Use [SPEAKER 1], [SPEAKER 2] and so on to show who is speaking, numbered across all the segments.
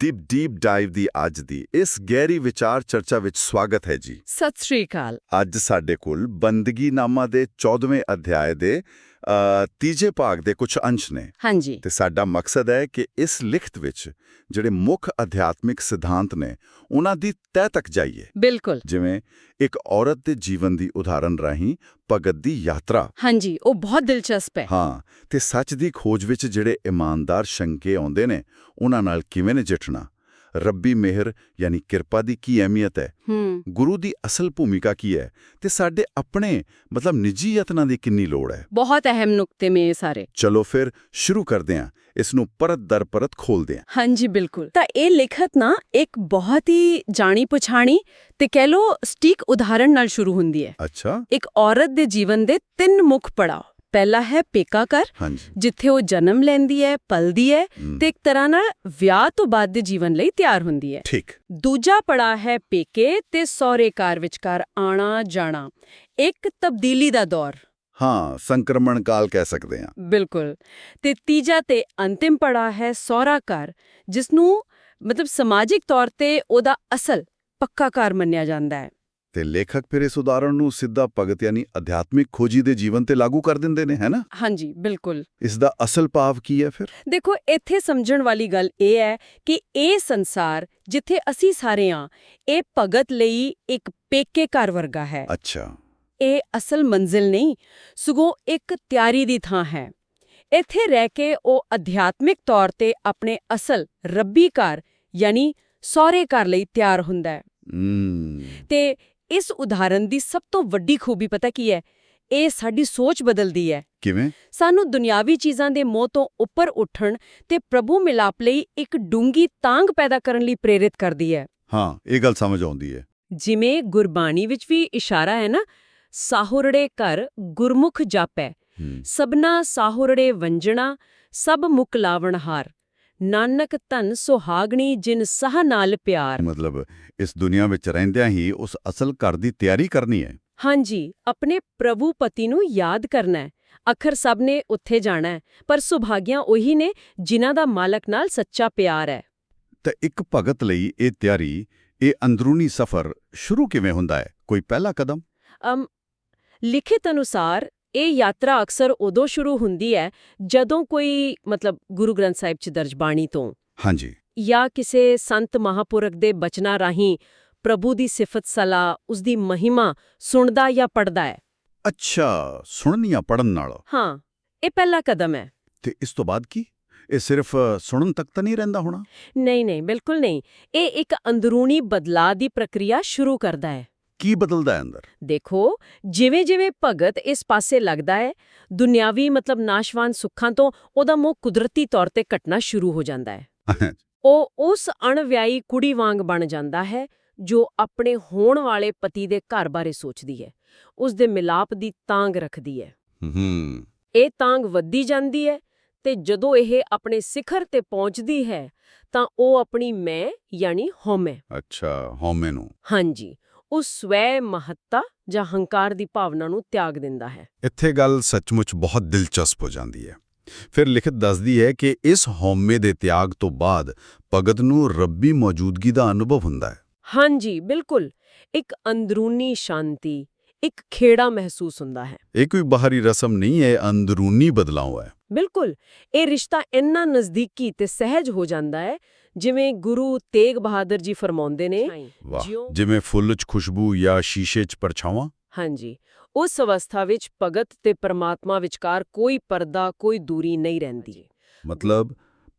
[SPEAKER 1] Deep deep dive ਦੀ ਅੱਜ ਦੀ ਇਸ ਗਹਿਰੀ ਵਿਚਾਰ ਚਰਚਾ ਵਿੱਚ ਸਵਾਗਤ ਹੈ ਜੀ।
[SPEAKER 2] ਸਤਿ ਸ਼੍ਰੀ ਅਕਾਲ।
[SPEAKER 1] ਅੱਜ ਸਾਡੇ ਕੋਲ ਬੰਦਗੀ ਨਾਮਾ ਦੇ 14ਵੇਂ ਅਧਿਆਏ ਦੇ ਤੀਜੇ ਭਾਗ ਦੇ ਕੁਝ ਅੰਸ਼ ਨੇ।
[SPEAKER 2] ਹਾਂਜੀ।
[SPEAKER 1] ਤੇ ਸਾਡਾ ਮਕਸਦ ਹੈ ਕਿ ਇਸ ਲਿਖਤ ਵਿੱਚ ਜਿਹੜੇ ਮੁੱਖ ਅਧਿਆਤਮਿਕ ਸਿਧਾਂਤ ਨੇ ਉਹਨਾਂ ਦੀ ਤਹਿ ਤੱਕ ਜਾਈਏ।
[SPEAKER 2] ਬਿਲਕੁਲ।
[SPEAKER 1] ਜਿਵੇਂ ਇੱਕ ਔਰਤ ਦੇ ਜੀਵਨ ਦੀ ਉਦਾਹਰਨ ਰਾਹੀਂ ਭਗਤ ਦੀ ਯਾਤਰਾ।
[SPEAKER 2] ਹਾਂਜੀ ਉਹ ਬਹੁਤ ਦਿਲਚਸਪ ਹੈ।
[SPEAKER 1] ਹਾਂ ਤੇ ਸੱਚ ਦੀ ਖੋਜ ਵਿੱਚ ਜਿਹੜੇ ਇਮਾਨਦਾਰ ਸ਼ੰਕੇ ਆਉਂਦੇ ਨੇ ਉਹਨਾਂ ਨਾਲ ਕਿਵੇਂ ਨਜਿੱਠਣਾ? ਰੱਬੀ ਮਿਹਰ ਯਾਨੀ ਕਿਰਪਾ ਦੀ ਕੀ ਅਹਿਮੀਅਤ ਹੈ? ਗੁਰੂ ਦੀ ਅਸਲ ਭੂਮਿਕਾ ਕੀ ਹੈ? ਤੇ ਸਾਡੇ ਆਪਣੇ ਮਤਲਬ ਨਿੱਜੀ ਯਤਨਾਂ ਦੀ ਕਿੰਨੀ ਲੋੜ ਹੈ?
[SPEAKER 2] ਬਹੁਤ ਅਹਿਮ ਨੁਕਤੇ ਮੇ ਇਹ ਸਾਰੇ।
[SPEAKER 1] ਚਲੋ ਫਿਰ ਸ਼ੁਰੂ ਕਰਦੇ ਹਾਂ। ਇਸ ਨੂੰ ਪਰਤ ਦਰ ਪਰਤ ਖੋਲਦੇ ਹਾਂ।
[SPEAKER 2] ਹਾਂਜੀ ਬਿਲਕੁਲ। ਤਾਂ ਇਹ ਲਿਖਤ ਨਾ ਇੱਕ ਬਹੁਤ ਹੀ ਜਾਣੀ ਪਛਾਣੀ ਤੇ ਕਹਿ ਲੋ ਸਟੀਕ ਉਦਾਹਰਣ ਨਾਲ ਸ਼ੁਰੂ ਹੁੰਦੀ ਹੈ।
[SPEAKER 1] ਅੱਛਾ।
[SPEAKER 2] ਇੱਕ ਔਰਤ ਦੇ ਜੀਵਨ ਦੇ ਤਿੰਨ ਮੁੱਖ ਪੜਾਅ। ਪਹਿਲਾ ਹੈ ਪੇਕਾ ਘਰ ਜਿੱਥੇ ਉਹ ਜਨਮ ਲੈਂਦੀ ਹੈ ਪਲਦੀ ਹੈ ਤੇ ਇੱਕ ਤਰ੍ਹਾਂ ਨਾਲ ਵਿਆਹ ਤੋਂ ਬਾਅਦ ਦੇ ਜੀਵਨ ਲਈ ਤਿਆਰ ਹੁੰਦੀ ਹੈ।
[SPEAKER 1] ਠੀਕ।
[SPEAKER 2] ਦੂਜਾ ਪੜਾ ਹੈ ਪੇਕੇ ਤੇ ਸਹੁਰੇ ਘਰ ਵਿਚਕਾਰ ਆਣਾ ਜਾਣਾ ਇੱਕ ਤਬਦੀਲੀ ਦਾ ਦੌਰ।
[SPEAKER 1] ਹਾਂ ਸੰਕਰਮਣ ਕਾਲ ਕਹਿ ਸਕਦੇ ਹਾਂ।
[SPEAKER 2] ਬਿਲਕੁਲ। ਤੇ ਤੀਜਾ ਤੇ ਅੰਤਿਮ ਪੜਾ ਹੈ ਸਹੁਰਾ ਘਰ ਜਿਸ ਨੂੰ ਮਤਲਬ ਸਮਾਜਿਕ ਤੌਰ ਤੇ ਉਹਦਾ ਅਸਲ ਪੱਕਾ ਘਰ ਮੰਨਿਆ ਜਾਂਦਾ ਹੈ।
[SPEAKER 1] ਤੇ ਲੇਖਕ ਫਿਰ ਇਸ ਉਦਾਹਰਣ ਨੂੰ ਸਿੱਧਾ ਭਗਤ ਯਾਨੀ ਅਧਿਆਤਮਿਕ ਖੋਜੀ ਦੇ ਜੀਵਨ ਤੇ ਲਾਗੂ ਕਰ ਦਿੰਦੇ ਨੇ ਹੈਨਾ
[SPEAKER 2] ਹਾਂਜੀ ਬਿਲਕੁਲ।
[SPEAKER 1] ਇਸ ਦਾ ਅਸਲ ਭਾਵ ਕੀ ਹੈ ਫਿਰ?
[SPEAKER 2] ਦੇਖੋ ਇੱਥੇ ਸਮਝਣ ਵਾਲੀ ਗੱਲ ਇਹ ਹੈ ਕਿ ਇਹ ਸੰਸਾਰ ਜਿੱਥੇ ਅਸੀਂ ਸਾਰੇ ਹਾਂ ਇਹ ਭਗਤ ਲਈ ਇੱਕ ਪੇਕੇ ਘਰ ਵਰਗਾ ਹੈ।
[SPEAKER 1] ਅੱਛਾ।
[SPEAKER 2] ਇਹ ਅਸਲ ਮੰਜ਼ਿਲ ਨਹੀਂ ਸਗੋਂ ਇੱਕ ਤਿਆਰੀ ਦੀ ਥਾਂ ਹੈ। ਇੱਥੇ ਰਹਿ ਕੇ ਉਹ ਅਧਿਆਤਮਿਕ ਤੌਰ ਤੇ ਆਪਣੇ ਅਸਲ ਰੱਬੀ ਘਰ ਯਾਨੀ ਸਹੁਰੇ ਘਰ ਲਈ ਤਿਆਰ ਹੁੰਦਾ ਹੈ। ਤੇ ਇਸ ਉਦਾਹਰਨ ਦੀ ਸਭ ਤੋਂ ਵੱਡੀ ਖੂਬੀ ਪਤਾ ਕੀ ਹੈ? ਇਹ ਸਾਡੀ ਸੋਚ ਬਦਲਦੀ ਹੈ।
[SPEAKER 1] ਕਿਵੇਂ?
[SPEAKER 2] ਸਾਨੂੰ ਦੁਨਿਆਵੀ ਚੀਜ਼ਾਂ ਦੇ ਮੋਹ ਤੋਂ ਉੱਪਰ ਉੱਠਣ ਤੇ ਪ੍ਰਭੂ ਮਿਲਾਪ ਲਈ ਇੱਕ ਡੂੰਗੀ ਤਾਂਗ ਪੈਦਾ ਕਰਨ ਲਈ ਪ੍ਰੇਰਿਤ ਕਰਦੀ ਹੈ।
[SPEAKER 1] ਹਾਂ ਇਹ ਗੱਲ ਸਮਝ ਆਉਂਦੀ ਹੈ।
[SPEAKER 2] ਜਿਵੇਂ ਗੁਰਬਾਣੀ ਵਿੱਚ ਵੀ ਇਸ਼ਾਰਾ ਹੈ ਨਾ ਸਾਹੁਰੜੇ ਘਰ ਗੁਰਮੁਖ ਜਾਪੈ ਸਭਨਾ ਸਾਹੁਰੜੇ ਵੰਜਣਾ ਸਭ ਮੁਕ ਲਾਵਣ ਹਾਰ ਨਾਨਕ ਧਨ ਸੁਹਾਗਣੀ ਜਿਨ ਸਹ ਨਾਲ ਪਿਆਰ।
[SPEAKER 1] ਮਤਲਬ ਇਸ ਦੁਨੀਆ ਵਿੱਚ ਰਹਿੰਦਿਆਂ ਹੀ ਉਸ ਅਸਲ ਘਰ ਦੀ ਤਿਆਰੀ ਕਰਨੀ ਹੈ।
[SPEAKER 2] ਹਾਂਜੀ ਆਪਣੇ ਪ੍ਰਭੂ ਪਤੀ ਨੂੰ ਯਾਦ ਕਰਨਾ ਹੈ। ਅਖਰ ਸਭ ਨੇ ਉੱਥੇ ਜਾਣਾ ਹੈ ਪਰ ਸੁਭਾਗਿਆ ਉਹੀ ਨੇ ਜਿਨ੍ਹਾਂ ਦਾ ਮਾਲਕ ਨਾਲ ਸੱਚਾ ਪਿਆਰ ਹੈ।
[SPEAKER 1] ਤੇ ਇੱਕ ਭਗਤ ਲਈ ਇਹ ਤਿਆਰੀ ਇਹ ਅੰਦਰੂਨੀ ਸਫ਼ਰ ਸ਼ੁਰੂ ਕਿਵੇਂ ਹੁੰਦਾ ਹੈ? ਕੋਈ ਪਹਿਲਾ ਕਦਮ?
[SPEAKER 2] ਅਮ ਲਿਖਿਤ ਅਨੁਸਾਰ ਇਹ ਯਾਤਰਾ ਅਕਸਰ ਉਦੋਂ ਸ਼ੁਰੂ ਹੁੰਦੀ ਹੈ ਜਦੋਂ ਕੋਈ ਮਤਲਬ ਗੁਰੂ ਗ੍ਰੰਥ ਸਾਹਿਬ ਚ ਦਰਜ ਬਾਣੀ ਤੋਂ।
[SPEAKER 1] ਹਾਂਜੀ।
[SPEAKER 2] ਜਾਂ ਕਿਸੇ ਸੰਤ ਮਹਾਪੁਰਖ ਦੇ ਬਚਨਾਂ ਰਾਹੀਂ ਪ੍ਰਭੂ ਦੀ ਸਿਫਤ ਸਲਾਹ ਉਸ ਦੀ ਮਹਿਮਾ ਸੁਣਦਾ ਜਾਂ ਪੜਦਾ ਹੈ।
[SPEAKER 1] ਅੱਛਾ ਸੁਣਨੀਆਂ ਪੜਨ ਨਾਲ?
[SPEAKER 2] ਹਾਂ ਇਹ ਪਹਿਲਾ ਕਦਮ ਹੈ।
[SPEAKER 1] ਤੇ ਇਸ ਤੋਂ ਬਾਅਦ ਕੀ? ਇਹ ਸਿਰਫ ਸੁਣਨ ਤੱਕ ਤਾਂ ਨਹੀਂ ਰਹਿੰਦਾ ਹੋਣਾ?
[SPEAKER 2] ਨਹੀਂ ਨਹੀਂ ਬਿਲਕੁਲ ਨਹੀਂ। ਇਹ ਇੱਕ ਅੰਦਰੂਨੀ ਬਦਲਾਅ ਦੀ ਪ੍ਰਕਿਰਿਆ ਸ਼ੁਰੂ ਕਰਦਾ ਹੈ।
[SPEAKER 1] ਕੀ ਬਦਲਦਾ ਹੈ ਅੰਦਰ?
[SPEAKER 2] ਦੇਖੋ ਜਿਵੇਂ ਜਿਵੇਂ ਭਗਤ ਇਸ ਪਾਸੇ ਲੱਗਦਾ ਹੈ ਦੁਨਿਆਵੀ ਮਤਲਬ ਨਾਸ਼ਵਾਨ ਸੁੱਖਾਂ ਤੋਂ ਉਹਦਾ ਮੋਹ ਕੁਦਰਤੀ ਤੌਰ ਤੇ ਘਟਣਾ ਸ਼ੁਰੂ ਹੋ ਜਾਂਦਾ ਹੈ। ਉਹ ਉਸ ਅਣਵਿਆਹੀ ਕੁੜੀ ਵਾਂਗ ਬਣ ਜਾਂਦਾ ਹੈ ਜੋ ਆਪਣੇ ਹੋਣ ਵਾਲੇ ਪਤੀ ਦੇ ਘਰ ਬਾਰੇ ਸੋਚਦੀ ਹੈ। ਉਸ ਦੇ ਮਿਲਾਪ ਦੀ ਤਾਂਗ ਰੱਖਦੀ ਹੈ।
[SPEAKER 1] ਹੂੰ।
[SPEAKER 2] ਇਹ ਤਾਂਗ ਵੱਧਦੀ ਜਾਂਦੀ ਹੈ ਤੇ ਜਦੋਂ ਇਹ ਆਪਣੇ ਸਿਖਰ ਤੇ ਪਹੁੰਚਦੀ ਹੈ ਤਾਂ ਉਹ ਆਪਣੀ ਮੈਂ ਯਾਨੀ ਹਉਮੈ।
[SPEAKER 1] ਅੱਛਾ ਹਉਮੈ ਨੂੰ।
[SPEAKER 2] ਹਾਂਜੀ। ਉਹ ਸਵੈ ਮਹੱਤਾ ਜਾਂ ਹੰਕਾਰ ਦੀ ਭਾਵਨਾ ਨੂੰ ਤਿਆਗ ਦਿੰਦਾ ਹੈ।
[SPEAKER 1] ਇੱਥੇ ਗੱਲ ਸੱਚਮੁੱਚ ਬਹੁਤ ਦਿਲਚਸਪ ਹੋ ਜਾਂਦੀ ਹੈ। ਫਿਰ ਲਿਖਤ ਦੱਸਦੀ ਹੈ ਕਿ ਇਸ ਹਉਮੈ ਦੇ ਤਿਆਗ ਤੋਂ ਬਾਅਦ ਭਗਤ ਨੂੰ ਰੱਬੀ ਮੌਜੂਦਗੀ ਦਾ ਅਨੁਭਵ ਹੁੰਦਾ ਹੈ।
[SPEAKER 2] ਹਾਂਜੀ ਬਿਲਕੁਲ। ਇੱਕ ਅੰਦਰੂਨੀ ਸ਼ਾਂਤੀ ਇੱਕ ਖੇੜਾ ਮਹਿਸੂਸ ਹੁੰਦਾ ਹੈ।
[SPEAKER 1] ਇਹ ਕੋਈ ਬਾਹਰੀ ਰਸਮ ਨਹੀਂ ਹੈ ਅੰਦਰੂਨੀ ਬਦਲਾਅ ਹੈ।
[SPEAKER 2] ਬਿਲਕੁਲ। ਇਹ ਰਿਸ਼ਤਾ ਇੰਨਾ ਨਜ਼ਦੀਕੀ ਤੇ ਸਹਿਜ ਹੋ ਜਾਂਦਾ ਹੈ ਜਿਵੇਂ ਗੁਰੂ ਤੇਗ ਬਹਾਦਰ ਜੀ ਫਰਮਾਉਂਦੇ ਨੇ
[SPEAKER 1] ਜਿਵੇਂ ਫੁੱਲ 'ਚ ਖੁਸ਼ਬੂ ਜਾਂ ਸ਼ੀਸ਼ੇ 'ਚ ਪਰਛਾਵਾਂ।
[SPEAKER 2] ਹਾਂਜੀ ਉਸ ਅਵਸਥਾ ਵਿੱਚ ਭਗਤ ਤੇ ਪਰਮਾਤਮਾ ਵਿਚਕਾਰ ਕੋਈ ਪਰਦਾ ਕੋਈ ਦੂਰੀ ਨਹੀਂ ਰਹਿੰਦੀ।
[SPEAKER 1] ਮਤਲਬ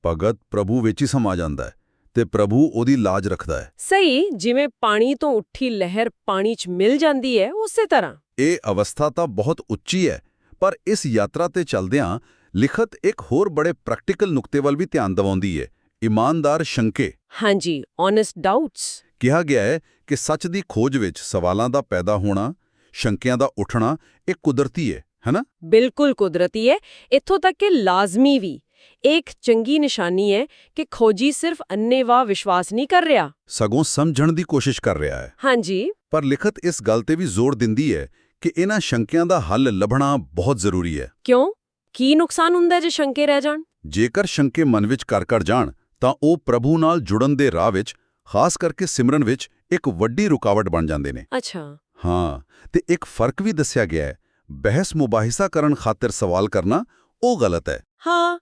[SPEAKER 1] ਭਗਤ ਪ੍ਰਭੂ ਵਿੱਚ ਹੀ ਸਮਾ ਜਾਂਦਾ ਹੈ ਤੇ ਪ੍ਰਭੂ ਉਹਦੀ ਲਾਜ ਰੱਖਦਾ ਹੈ।
[SPEAKER 2] ਸਹੀ ਜਿਵੇਂ ਪਾਣੀ ਤੋਂ ਉੱਠੀ ਲਹਿਰ ਪਾਣੀ 'ਚ ਮਿਲ ਜਾਂਦੀ ਹੈ ਉਸੇ ਤਰ੍ਹਾਂ।
[SPEAKER 1] ਇਹ ਅਵਸਥਾ ਤਾਂ ਬਹੁਤ ਉੱਚੀ ਹੈ ਪਰ ਇਸ ਯਾਤਰਾ ਤੇ ਚੱਲਦਿਆਂ ਲਿਖਤ ਇੱਕ ਹੋਰ ਬੜੇ ਪ੍ਰੈਕਟੀਕਲ ਨੁਕਤੇ ਵੱਲ ਵੀ ਧਿਆਨ ਦਿਵਾਉਂਦੀ ਹੈ। ਇਮਾਨਦਾਰ ਸ਼ੰਕੇ।
[SPEAKER 2] ਹਾਂਜੀ ਓਨੈਸਟ ਡਾਊਟਸ
[SPEAKER 1] ਕਿਹਾ ਗਿਆ ਹੈ ਕਿ ਸੱਚ ਦੀ ਖੋਜ ਵਿੱਚ ਸਵਾਲਾਂ ਦਾ ਪੈਦਾ ਹੋਣਾ ਸ਼ੰਕਿਆਂ ਦਾ ਉੱਠਣਾ ਇਹ ਕੁਦਰਤੀ ਹੈ ਹੈਨਾ?
[SPEAKER 2] ਬਿਲਕੁਲ ਕੁਦਰਤੀ ਹੈ। ਇੱਥੋਂ ਤੱਕ ਕਿ ਲਾਜ਼ਮੀ ਵੀ। ਇੱਕ ਚੰਗੀ ਨਿਸ਼ਾਨੀ ਹੈ ਕਿ ਖੋਜੀ ਸਿਰਫ ਅੰਨੇਵਾਹ ਵਿਸ਼ਵਾਸ ਨਹੀਂ ਕਰ ਰਿਹਾ।
[SPEAKER 1] ਸਗੋਂ ਸਮਝਣ ਦੀ ਕੋਸ਼ਿਸ਼ ਕਰ ਰਿਹਾ ਹੈ।
[SPEAKER 2] ਹਾਂਜੀ।
[SPEAKER 1] ਪਰ ਲਿਖਤ ਇਸ ਗੱਲ ਤੇ ਵੀ ਜ਼ੋਰ ਦਿੰਦੀ ਹੈ ਕਿ ਇਹਨਾਂ ਸ਼ੰਕਿਆਂ ਦਾ ਹੱਲ ਲੱਭਣਾ ਬਹੁਤ ਜ਼ਰੂਰੀ ਹੈ।
[SPEAKER 2] ਕਿਉਂ? ਕੀ ਨੁਕਸਾਨ ਹੁੰਦਾ ਜੇ ਸ਼ੰਕੇ ਰਹਿ ਜਾਣ?
[SPEAKER 1] ਜੇਕਰ ਸ਼ੰਕੇ ਮਨ ਵਿੱਚ ਕਰ ਕਰ ਜਾਣ ਤਾਂ ਉਹ ਪ੍ਰਭੂ ਨਾਲ ਜੁੜਨ ਦੇ ਰਾਹ ਵਿੱਚ ਖਾਸ ਕਰਕੇ ਸਿਮਰਨ ਵਿੱਚ ਇੱਕ ਵੱਡੀ ਰੁਕਾਵਟ ਬਣ ਜਾਂਦੇ ਨੇ।
[SPEAKER 2] ਅੱਛਾ।
[SPEAKER 1] ਹਾਂ ਤੇ ਇੱਕ ਫ਼ਰਕ ਵੀ ਦੱਸਿਆ ਗਿਆ ਹੈ। ਬਹਿਸ ਮੁਬਾਹਿਸਾ ਕਰਨ ਖਾਤਰ ਸਵਾਲ ਕਰਨਾ ਉਹ ਗਲਤ ਹੈ।
[SPEAKER 2] ਹਾਂ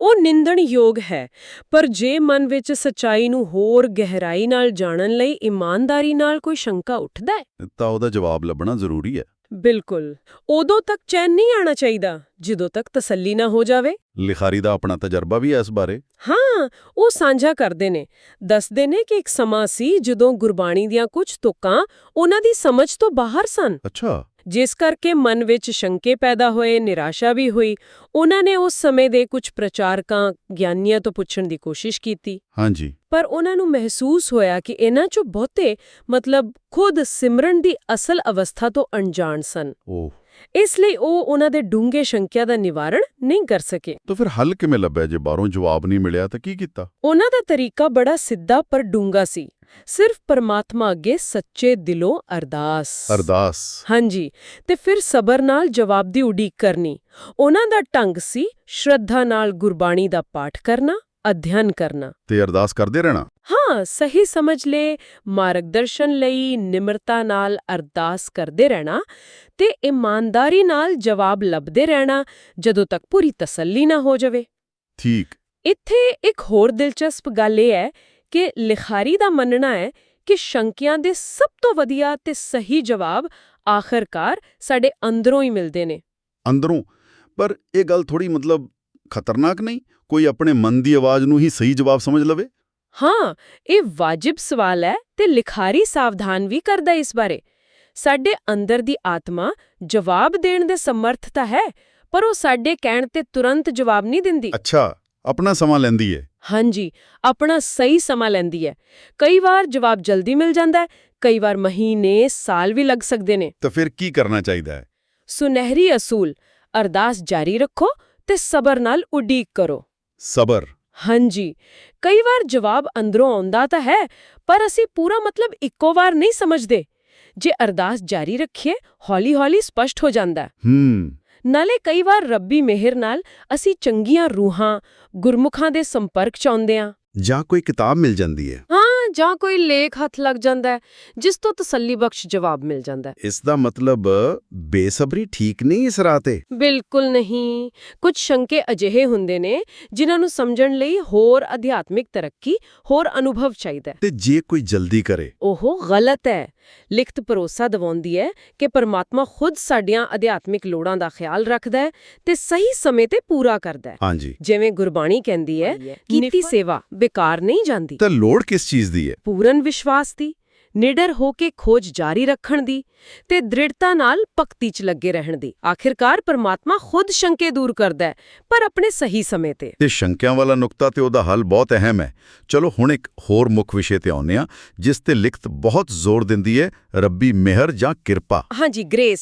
[SPEAKER 2] ਉਹ ਨਿੰਦਣਯੋਗ ਹੈ ਪਰ ਜੇ ਮਨ ਵਿੱਚ ਸਚਾਈ ਨੂੰ ਹੋਰ ਗਹਿਰਾਈ ਨਾਲ ਜਾਣਨ ਲਈ ਇਮਾਨਦਾਰੀ ਨਾਲ ਕੋਈ ਸ਼ੰਕਾ ਉੱਠਦਾ ਹੈ?
[SPEAKER 1] ਤਾਂ ਉਹਦਾ ਜਵਾਬ ਲੱਭਣਾ ਜ਼ਰੂਰੀ ਹੈ।
[SPEAKER 2] ਬਿਲਕੁਲ। ਉਦੋਂ ਤੱਕ ਚੈਨ ਨਹੀਂ ਆਣਾ ਚਾਹੀਦਾ ਜਦੋਂ ਤੱਕ ਤਸੱਲੀ ਨਾ ਹੋ ਜਾਵੇ।
[SPEAKER 1] ਲਿਖਾਰੀ ਦਾ ਆਪਣਾ ਤਜਰਬਾ ਵੀ ਹੈ ਇਸ ਬਾਰੇ।
[SPEAKER 2] ਹਾਂ ਉਹ ਸਾਂਝਾ ਕਰਦੇ ਨੇ। ਦੱਸਦੇ ਨੇ ਕਿ ਇੱਕ ਸਮਾਂ ਸੀ ਜਦੋਂ ਗੁਰਬਾਣੀ ਦੀਆਂ ਕੁਝ ਤੁਕਾਂ ਉਹਨਾਂ ਦੀ ਸਮਝ ਤੋਂ ਬਾਹਰ ਸਨ।
[SPEAKER 1] ਅੱਛਾ।
[SPEAKER 2] ਜਿਸ ਕਰਕੇ ਮਨ ਵਿੱਚ ਸ਼ੰਕੇ ਪੈਦਾ ਹੋਏ ਨਿਰਾਸ਼ਾ ਵੀ ਹੋਈ ਉਹਨਾਂ ਨੇ ਉਸ ਸਮੇਂ ਦੇ ਕੁਝ ਪ੍ਰਚਾਰਕਾਂ ਗਿਆਨੀਆਂ ਤੋਂ ਪੁੱਛਣ ਦੀ ਕੋਸ਼ਿਸ਼ ਕੀਤੀ।
[SPEAKER 1] ਹਾਂਜੀ।
[SPEAKER 2] ਪਰ ਉਹਨਾਂ ਨੂੰ ਮਹਿਸੂਸ ਹੋਇਆ ਕਿ ਇਹਨਾਂ ਚੋਂ ਬਹੁਤੇ ਮਤਲਬ ਖੁਦ ਸਿਮਰਨ ਦੀ ਅਸਲ ਅਵਸਥਾ ਤੋਂ ਅਣਜਾਣ ਸਨ।
[SPEAKER 1] ਉਹ
[SPEAKER 2] ਇਸ ਲਈ ਉਹ ਉਹਨਾਂ ਦੇ ਡੂੰਘੇ ਸ਼ੰਕਿਆ ਦਾ ਨਿਵਾਰਣ ਨਹੀਂ ਕਰ ਸਕੇ।
[SPEAKER 1] ਤਾਂ ਫਿਰ ਹੱਲ ਕਿਵੇਂ ਲੱਭਿਆ? ਜੇ ਬਾਹਰੋਂ ਜਵਾਬ ਨਹੀਂ ਮਿਲਿਆ ਤਾਂ ਕੀ ਕੀਤਾ?
[SPEAKER 2] ਉਹਨਾਂ ਦਾ ਤਰੀਕਾ ਬੜਾ ਸਿੱਧਾ ਪਰ ਡੂੰਘਾ ਸੀ। ਸਿਰਫ ਪਰਮਾਤਮਾ ਅੱਗੇ ਸੱਚੇ ਦਿਲੋਂ ਅਰਦਾਸ।
[SPEAKER 1] ਅਰਦਾਸ।
[SPEAKER 2] ਹਾਂਜੀ ਤੇ ਫਿਰ ਸਬਰ ਨਾਲ ਜਵਾਬ ਦੀ ਉਡੀਕ ਕਰਨੀ। ਉਹਨਾਂ ਦਾ ਢੰਗ ਸੀ ਸ਼ਰਧਾ ਨਾਲ ਗੁਰਬਾਣੀ ਦਾ ਪਾਠ ਕਰਨਾ ਅਧਿਐਨ ਕਰਨਾ।
[SPEAKER 1] ਤੇ ਅਰਦਾਸ ਕਰਦੇ ਰਹਿਣਾ?
[SPEAKER 2] ਹਾਂ ਸਹੀ ਸਮਝ ਲੈ ਮਾਰਗਦਰਸ਼ਨ ਲਈ ਨਿਮਰਤਾ ਨਾਲ ਅਰਦਾਸ ਕਰਦੇ ਰਹਿਣਾ ਤੇ ਇਮਾਨਦਾਰੀ ਨਾਲ ਜਵਾਬ ਲੱਭਦੇ ਰਹਿਣਾ ਜਦੋਂ ਤੱਕ ਪੂਰੀ ਤਸੱਲੀ ਨਾ ਹੋ ਜਾਵੇ।
[SPEAKER 1] ਠੀਕ।
[SPEAKER 2] ਇੱਥੇ ਇੱਕ ਹੋਰ ਦਿਲਚਸਪ ਗੱਲ ਇਹ ਹੈ ਕਿ ਲਿਖਾਰੀ ਦਾ ਮੰਨਣਾ ਹੈ ਕਿ ਸ਼ੰਕਿਆਂ ਦੇ ਸਭ ਤੋਂ ਵਧੀਆ ਤੇ ਸਹੀ ਜਵਾਬ ਆਖਰਕਾਰ ਸਾਡੇ ਅੰਦਰੋਂ ਹੀ ਮਿਲਦੇ ਨੇ।
[SPEAKER 1] ਅੰਦਰੋਂ? ਪਰ ਇਹ ਗੱਲ ਥੋੜੀ ਮਤਲਬ ਖਤਰਨਾਕ ਨਹੀਂ? ਕੋਈ ਆਪਣੇ ਮਨ ਦੀ ਆਵਾਜ਼ ਨੂੰ ਹੀ ਸਹੀ ਜਵਾਬ ਸਮਝ ਲਵੇ?
[SPEAKER 2] ਹਾਂ ਇਹ ਵਾਜਿਬ ਸਵਾਲ ਹੈ ਤੇ ਲਿਖਾਰੀ ਸਾਵਧਾਨ ਵੀ ਕਰਦਾ ਇਸ ਬਾਰੇ। ਸਾਡੇ ਅੰਦਰ ਦੀ ਆਤਮਾ ਜਵਾਬ ਦੇਣ ਦੇ ਸਮਰੱਥ ਤਾਂ ਹੈ ਪਰ ਉਹ ਸਾਡੇ ਕਹਿਣ ਤੇ ਤੁਰੰਤ ਜਵਾਬ ਨਹੀਂ ਦਿੰਦੀ।
[SPEAKER 1] ਅੱਛਾ ਆਪਣਾ ਸਮਾਂ ਲੈਂਦੀ ਹੈ
[SPEAKER 2] ਹਾਂਜੀ ਆਪਣਾ ਸਹੀ ਸਮਾਂ ਲੈਂਦੀ ਹੈ। ਕਈ ਵਾਰ ਜਵਾਬ ਜਲਦੀ ਮਿਲ ਜਾਂਦਾ ਹੈ ਕਈ ਵਾਰ ਮਹੀਨੇ ਸਾਲ ਵੀ ਲੱਗ ਸਕਦੇ ਨੇ।
[SPEAKER 1] ਤਾਂ ਫਿਰ ਕੀ ਕਰਨਾ ਚਾਹੀਦਾ ਹੈ?
[SPEAKER 2] ਸੁਨਹਿਰੀ ਅਸੂਲ ਅਰਦਾਸ ਜਾਰੀ ਰੱਖੋ ਤੇ ਸਬਰ ਨਾਲ ਉਡੀਕ ਕਰੋ।
[SPEAKER 1] ਸਬਰ।
[SPEAKER 2] ਹਾਂਜੀ ਕਈ ਵਾਰ ਜਵਾਬ ਅੰਦਰੋਂ ਆਉਂਦਾ ਤਾਂ ਹੈ ਪਰ ਅਸੀਂ ਪੂਰਾ ਮਤਲਬ ਇੱਕੋ ਵਾਰ ਨਹੀਂ ਸਮਝਦੇ। ਜੇ ਅਰਦਾਸ ਜਾਰੀ ਰੱਖੀਏ ਹੌਲੀ-ਹੌਲੀ ਸਪਸ਼ਟ ਹੋ ਜਾਂਦਾ ਹੈ। ਨਾਲੇ ਕਈ ਵਾਰ ਰੱਬੀ ਮਿਹਰ ਨਾਲ ਅਸੀਂ ਚੰਗੀਆਂ ਰੂਹਾਂ ਗੁਰਮੁਖਾਂ ਦੇ ਸੰਪਰਕ ਚ ਆਉਂਦੇ ਹਾਂ।
[SPEAKER 1] ਜਾਂ ਕੋਈ ਕਿਤਾਬ ਮਿਲ ਜਾਂਦੀ ਹੈ।
[SPEAKER 2] ਹਾਂ ਜਾਂ ਕੋਈ ਲੇਖ ਹੱਥ ਲੱਗ ਜਾਂਦਾ ਹੈ ਜਿਸ ਤੋਂ ਤਸੱਲੀ ਬਖਸ਼ ਜਵਾਬ ਮਿਲ ਜਾਂਦਾ ਹੈ।
[SPEAKER 1] ਇਸ ਦਾ ਮਤਲਬ ਬੇਸਬਰੀ ਠੀਕ ਨਹੀਂ ਇਸ ਰਾਹ ਤੇ?
[SPEAKER 2] ਬਿਲਕੁਲ ਨਹੀਂ। ਕੁਝ ਸ਼ੰਕੇ ਅਜਿਹੇ ਹੁੰਦੇ ਨੇ ਜਿਨ੍ਹਾਂ ਨੂੰ ਸਮਝਣ ਲਈ ਹੋਰ ਅਧਿਆਤਮਿਕ ਤਰੱਕੀ ਹੋਰ ਅਨੁਭਵ ਚਾਹੀਦਾ ਹੈ।
[SPEAKER 1] ਤੇ ਜੇ ਕੋਈ ਜਲਦੀ ਕਰੇ?
[SPEAKER 2] ਉਹ ਗਲਤ ਹੈ। ਲਿਖਤ ਭਰੋਸਾ ਦਿਵਾਉਂਦੀ ਹੈ ਕਿ ਪਰਮਾਤਮਾ ਖੁਦ ਸਾਡੀਆਂ ਅਧਿਆਤਮਿਕ ਲੋੜਾਂ ਦਾ ਖਿਆਲ ਰੱਖਦਾ ਹੈ ਤੇ ਸਹੀ ਸਮੇਂ ਤੇ ਪੂਰਾ ਕਰਦਾ ਹੈ।
[SPEAKER 1] ਹਾਂਜੀ।
[SPEAKER 2] ਜਿਵੇਂ ਗੁਰਬਾਣੀ ਕਹਿੰਦੀ ਹੈ ਕੀਤੀ ਸੇਵਾ ਬੇਕਾਰ ਨਹੀਂ ਜਾਂਦੀ।
[SPEAKER 1] ਤਾਂ ਲੋੜ ਕਿਸ ਚੀਜ਼ ਦੀ ਹੈ
[SPEAKER 2] ਪੂਰਨ ਵਿਸ਼ਵਾਸ ਦੀ ਨਿਡਰ ਹੋ ਕੇ ਖੋਜ ਜਾਰੀ ਰੱਖਣ ਦੀ ਤੇ ਦ੍ਰਿੜਤਾ ਨਾਲ ਭਗਤੀ 'ਚ ਲੱਗੇ ਰਹਿਣ ਦੀ। ਆਖਿਰਕਾਰ ਪਰਮਾਤਮਾ ਖੁਦ ਸ਼ੰਕੇ ਦੂਰ ਕਰਦਾ ਹੈ ਪਰ ਆਪਣੇ ਸਹੀ ਸਮੇਂ ਤੇ।
[SPEAKER 1] ਤੇ ਸ਼ੰਕਿਆਂ ਵਾਲਾ ਨੁਕਤਾ ਤੇ ਉਹਦਾ ਹੱਲ ਬਹੁਤ ਅਹਿਮ ਹੈ। ਚਲੋ ਹੁਣ ਇੱਕ ਹੋਰ ਮੁੱਖ ਵਿਸ਼ੇ ਤੇ ਆਉਂਦੇ ਹਾਂ ਜਿਸ ਤੇ ਲਿਖਤ ਬਹੁਤ ਜ਼ੋਰ ਦਿੰਦੀ ਹੈ ਰੱਬੀ ਮਿਹਰ ਜਾਂ ਕਿਰਪਾ।
[SPEAKER 2] ਹਾਂਜੀ ਗ੍ਰੇਸ।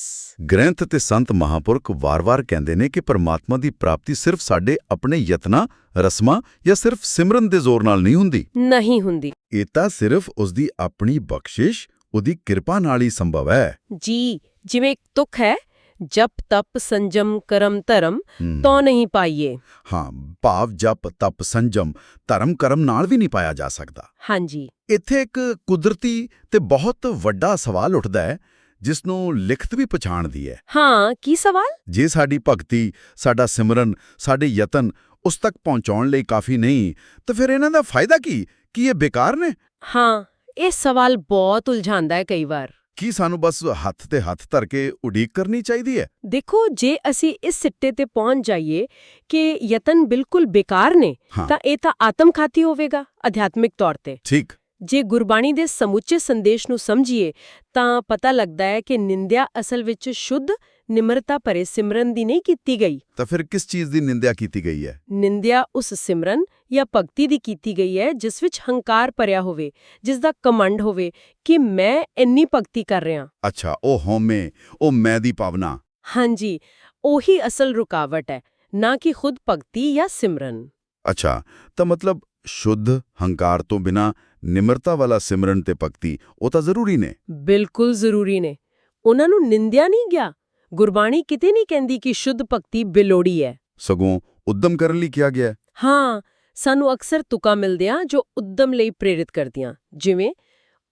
[SPEAKER 1] ਗ੍ਰੰਥ ਤੇ ਸੰਤ ਮਹਾਪੁਰਖ ਵਾਰ-ਵਾਰ ਕਹਿੰਦੇ ਨੇ ਕਿ ਪਰਮਾਤਮਾ ਦੀ ਪ੍ਰਾਪਤੀ ਸਿਰਫ ਸਾਡੇ ਆਪਣੇ ਯਤਨਾਂ ਰਸਮਾਂ ਜਾਂ ਸਿਰਫ ਸਿਮਰਨ ਦੇ ਜ਼ੋਰ ਨਾਲ ਨਹੀਂ ਹੁੰਦੀ?
[SPEAKER 2] ਨਹੀਂ ਹੁੰਦੀ।
[SPEAKER 1] ਇਹ ਤਾਂ ਸਿਰਫ ਉਸ ਦੀ ਆਪਣੀ ਬਖਸ਼ਿਸ਼ ਉਹਦੀ ਕਿਰਪਾ ਨਾਲ ਹੀ ਸੰਭਵ ਹੈ।
[SPEAKER 2] ਜੀ ਜਿਵੇਂ ਇੱਕ ਤੁਕ ਹੈ ਜਪ ਤਪ ਸੰਜਮ ਕਰਮ ਧਰਮ ਤੋ ਨਹੀਂ ਪਾਈਏ।
[SPEAKER 1] ਹਾਂ ਭਾਵ ਜਪ ਤਪ ਸੰਜਮ ਧਰਮ ਕਰਮ ਨਾਲ ਵੀ ਨਹੀਂ ਪਾਇਆ ਜਾ ਸਕਦਾ।
[SPEAKER 2] ਹਾਂਜੀ।
[SPEAKER 1] ਇੱਥੇ ਇੱਕ ਕੁਦਰਤੀ ਤੇ ਬਹੁਤ ਵੱਡਾ ਸਵਾਲ ਉੱਠਦਾ ਹੈ ਜਿਸ ਨੂੰ ਲਿਖਤ ਵੀ ਪਛਾਣਦੀ ਹੈ।
[SPEAKER 2] ਹਾਂ ਕੀ ਸਵਾਲ?
[SPEAKER 1] ਜੇ ਸਾਡੀ ਭਗਤੀ ਸਾਡਾ ਸਿਮਰਨ ਸਾਡੇ ਯਤਨ ਉਸ ਤੱਕ ਪਹੁੰਚਾਉਣ ਲਈ ਕਾਫੀ ਨਹੀਂ ਤਾਂ ਫਿਰ ਇਹਨਾਂ ਦਾ ਫਾਇਦਾ ਕੀ? ਕੀ ਇਹ ਬੇਕਾਰ ਨੇ?
[SPEAKER 2] ਹਾਂ ਇਹ ਸਵਾਲ ਬਹੁਤ ਉਲਝਾਉਂਦਾ ਹੈ ਕਈ ਵਾਰ।
[SPEAKER 1] ਕੀ ਸਾਨੂੰ ਬਸ ਹੱਥ ਤੇ ਹੱਥ ਧਰ ਕੇ ਉਡੀਕ ਕਰਨੀ ਚਾਹੀਦੀ ਹੈ?
[SPEAKER 2] ਦੇਖੋ ਜੇ ਅਸੀਂ ਇਸ ਸਿੱਟੇ ਤੇ ਪਹੁੰਚ ਜਾਈਏ ਕਿ ਯਤਨ ਬਿਲਕੁਲ ਬੇਕਾਰ ਨੇ। ਤਾਂ ਇਹ ਤਾਂ ਆਤਮਘਾਤੀ ਹੋਵੇਗਾ ਅਧਿਆਤਮਿਕ ਤੌਰ ਤੇ।
[SPEAKER 1] ਠੀਕ।
[SPEAKER 2] ਜੇ ਗੁਰਬਾਣੀ ਦੇ ਸਮੁੱਚੇ ਸੰਦੇਸ਼ ਨੂੰ ਸਮਝੀਏ ਤਾਂ ਪਤਾ ਲੱਗਦਾ ਹੈ ਕਿ ਨਿੰਦਿਆ ਅਸਲ ਵਿੱਚ ਸ਼ੁੱਧ ਨਿਮਰਤਾ ਭਰੇ ਸਿਮਰਨ ਦੀ ਨਹੀਂ ਕੀਤੀ ਗਈ।
[SPEAKER 1] ਤਾਂ ਫਿਰ ਕਿਸ ਚੀਜ਼ ਦੀ ਨਿੰਦਿਆ ਕੀਤੀ ਗਈ ਹੈ?
[SPEAKER 2] ਨਿੰਦਿਆ ਉਸ ਸਿਮਰਨ ਜਾਂ ਭਗਤੀ ਦੀ ਕੀਤੀ ਗਈ ਹੈ ਜਿਸ ਵਿੱਚ ਹੰਕਾਰ ਭਰਿਆ ਹੋਵੇ ਜਿਸ ਦਾ ਕਮੰਡ ਹੋਵੇ ਕਿ ਮੈਂ ਇੰਨੀ ਭਗਤੀ ਕਰ ਰਿਹਾ
[SPEAKER 1] ਅੱਛਾ ਉਹ ਹਉਮੈ ਉਹ ਮੈਂ ਦੀ ਭਾਵਨਾ।
[SPEAKER 2] ਹਾਂਜੀ ਉਹੀ ਅਸਲ ਰੁਕਾਵਟ ਹੈ ਨਾ ਕਿ ਖੁਦ ਭਗਤੀ ਜਾਂ ਸਿਮਰਨ।
[SPEAKER 1] ਅੱਛਾ ਤਾਂ ਮਤਲਬ ਸ਼ੁੱਧ ਹੰਕਾਰ ਤੋਂ ਬਿਨਾ ਨਿਮਰਤਾ ਵਾਲਾ ਸਿਮਰਨ ਤੇ ਭਗਤੀ ਉਹ ਤਾਂ ਜ਼ਰੂਰੀ ਨੇ।
[SPEAKER 2] ਬਿਲਕੁਲ ਜ਼ਰੂਰੀ ਨੇ। ਉਹਨਾਂ ਨੂੰ ਨਿੰਦਿਆ ਨਹੀਂ ਗਿਆ? ਗੁਰਬਾਣੀ ਕਿਤੇ ਨਹੀਂ ਕਹਿੰਦੀ ਕਿ ਸ਼ੁੱਧ ਭਗਤੀ ਬਿਲੋੜੀ ਹੈ?
[SPEAKER 1] ਸਗੋਂ ਉਦਮ ਕਰਨ ਲਈ ਕਿਹਾ ਗਿਆ ਹੈ।
[SPEAKER 2] ਸਾਨੂੰ ਅਕਸਰ ਤੁਕਾਂ ਮਿਲਦੀਆਂ ਜੋ ਉਦਮ ਲਈ ਪ੍ਰੇਰਿਤ ਕਰਦੀਆਂ। ਜਿਵੇਂ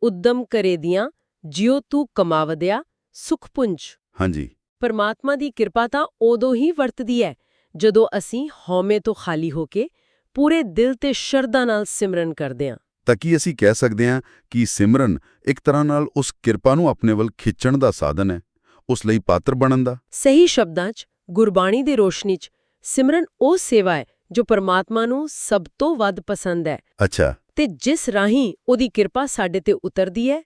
[SPEAKER 2] ਉਦਮ ਕਰੇ ਦੀਆਂ ਜਿਉ ਤੂੰ ਕਮਾਵਦਿਆ ਸੁਖਪੁੰਜ
[SPEAKER 1] ਹਾਂਜੀ।
[SPEAKER 2] ਪਰਮਾਤਮਾ ਦੀ ਕਿਰਪਾ ਤਾਂ ਉਦੋਂ ਹੀ ਵਰਤਦੀ ਹੈ ਜਦੋਂ ਅਸੀਂ ਹਉਮੈ ਤੋਂ ਖਾਲੀ ਹੋ ਕੇ ਪੂਰੇ ਦਿਲ ਤੇ ਸ਼ਰਧਾ ਨਾਲ ਸਿਮਰਨ ਕਰਦੇ ਹਾਂ।
[SPEAKER 1] ਤਾਂ ਕੀ ਅਸੀਂ ਕਹਿ ਸਕਦੇ ਹਾਂ ਕਿ ਸਿਮਰਨ ਇੱਕ ਤਰ੍ਹਾਂ ਨਾਲ ਉਸ ਕਿਰਪਾ ਨੂੰ ਆਪਣੇ ਵੱਲ ਖਿੱਚਣ ਦਾ ਸਾਧਨ ਹੈ ਉਸ ਲਈ ਪਾਤਰ ਬਣਨ ਦਾ?
[SPEAKER 2] ਸਹੀ ਸ਼ਬਦਾਂ 'ਚ ਗੁਰਬਾਣੀ ਦੀ ਰੋਸ਼ਨੀ 'ਚ ਸਿਮਰਨ ਉਹ ਸੇਵਾ ਹੈ ਜੋ ਪਰਮਾਤਮਾ ਨੂੰ ਸਭ ਤੋਂ ਵੱਧ ਪਸੰਦ ਹੈ।
[SPEAKER 1] ਅੱਛਾ।
[SPEAKER 2] ਤੇ ਜਿਸ ਰਾਹੀਂ ਉਹਦੀ ਕਿਰਪਾ ਸਾਡੇ ਤੇ ਉਤਰਦੀ ਹੈ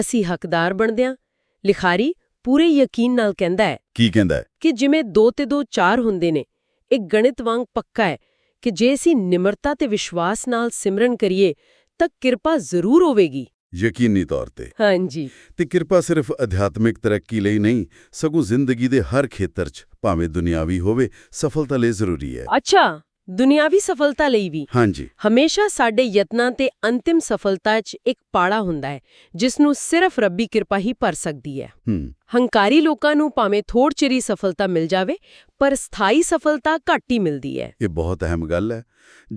[SPEAKER 2] ਅਸੀਂ ਹੱਕਦਾਰ ਬਣਦੇ ਹਾਂ। ਲਿਖਾਰੀ ਪੂਰੇ ਯਕੀਨ ਨਾਲ ਕਹਿੰਦਾ ਹੈ
[SPEAKER 1] ਕੀ ਕਹਿੰਦਾ ਹੈ?
[SPEAKER 2] ਕਿ ਜਿਵੇਂ 2 ਤੇ 2 4 ਹੁੰਦੇ ਨੇ ਇਹ ਗਣਿਤ ਵਾਂਗ ਪੱਕਾ ਹੈ ਕਿ ਜੇ ਅਸੀਂ ਨਿਮਰਤਾ ਤੇ ਵਿਸ਼ਵਾਸ ਨਾਲ ਸਿਮਰਨ ਕਰੀਏ ਤਾਂ ਕਿਰਪਾ ਜ਼ਰੂਰ ਹੋਵੇਗੀ।
[SPEAKER 1] ਯਕੀਨੀ ਤੌਰ ਤੇ।
[SPEAKER 2] ਹਾਂਜੀ।
[SPEAKER 1] ਤੇ ਕਿਰਪਾ ਸਿਰਫ ਅਧਿਆਤਮਿਕ ਤਰੱਕੀ ਲਈ ਨਹੀਂ ਸਗੋਂ ਜ਼ਿੰਦਗੀ ਦੇ ਹਰ ਖੇਤਰ 'ਚ ਭਾਵੇਂ ਦੁਨਿਆਵੀ ਹੋਵੇ ਸਫਲਤਾ ਲਈ ਜ਼ਰੂਰੀ ਹੈ।
[SPEAKER 2] ਅੱਛਾ। ਦੁਨਿਆਵੀ ਸਫਲਤਾ ਲਈ ਵੀ
[SPEAKER 1] ਹਾਂਜੀ।
[SPEAKER 2] ਹਮੇਸ਼ਾ ਸਾਡੇ ਯਤਨਾਂ ਤੇ ਅੰਤਿਮ ਸਫਲਤਾ 'ਚ ਇੱਕ ਪਾੜਾ ਹੁੰਦਾ ਹੈ ਜਿਸ ਨੂੰ ਸਿਰਫ ਰੱਬੀ ਕਿਰਪਾ ਹੀ ਭਰ ਸਕਦੀ ਹੈ।
[SPEAKER 1] ਹੂੰ।
[SPEAKER 2] ਹੰਕਾਰੀ ਲੋਕਾਂ ਨੂੰ ਭਾਵੇਂ ਥੋੜ ਚਿਰੀ ਸਫਲਤਾ ਮਿਲ ਜਾਵੇ ਪਰ ਸਥਾਈ ਸਫਲਤਾ ਘੱਟ ਹੀ ਮਿਲਦੀ ਹੈ।
[SPEAKER 1] ਇਹ ਬਹੁਤ ਅਹਿਮ ਗੱਲ ਹੈ।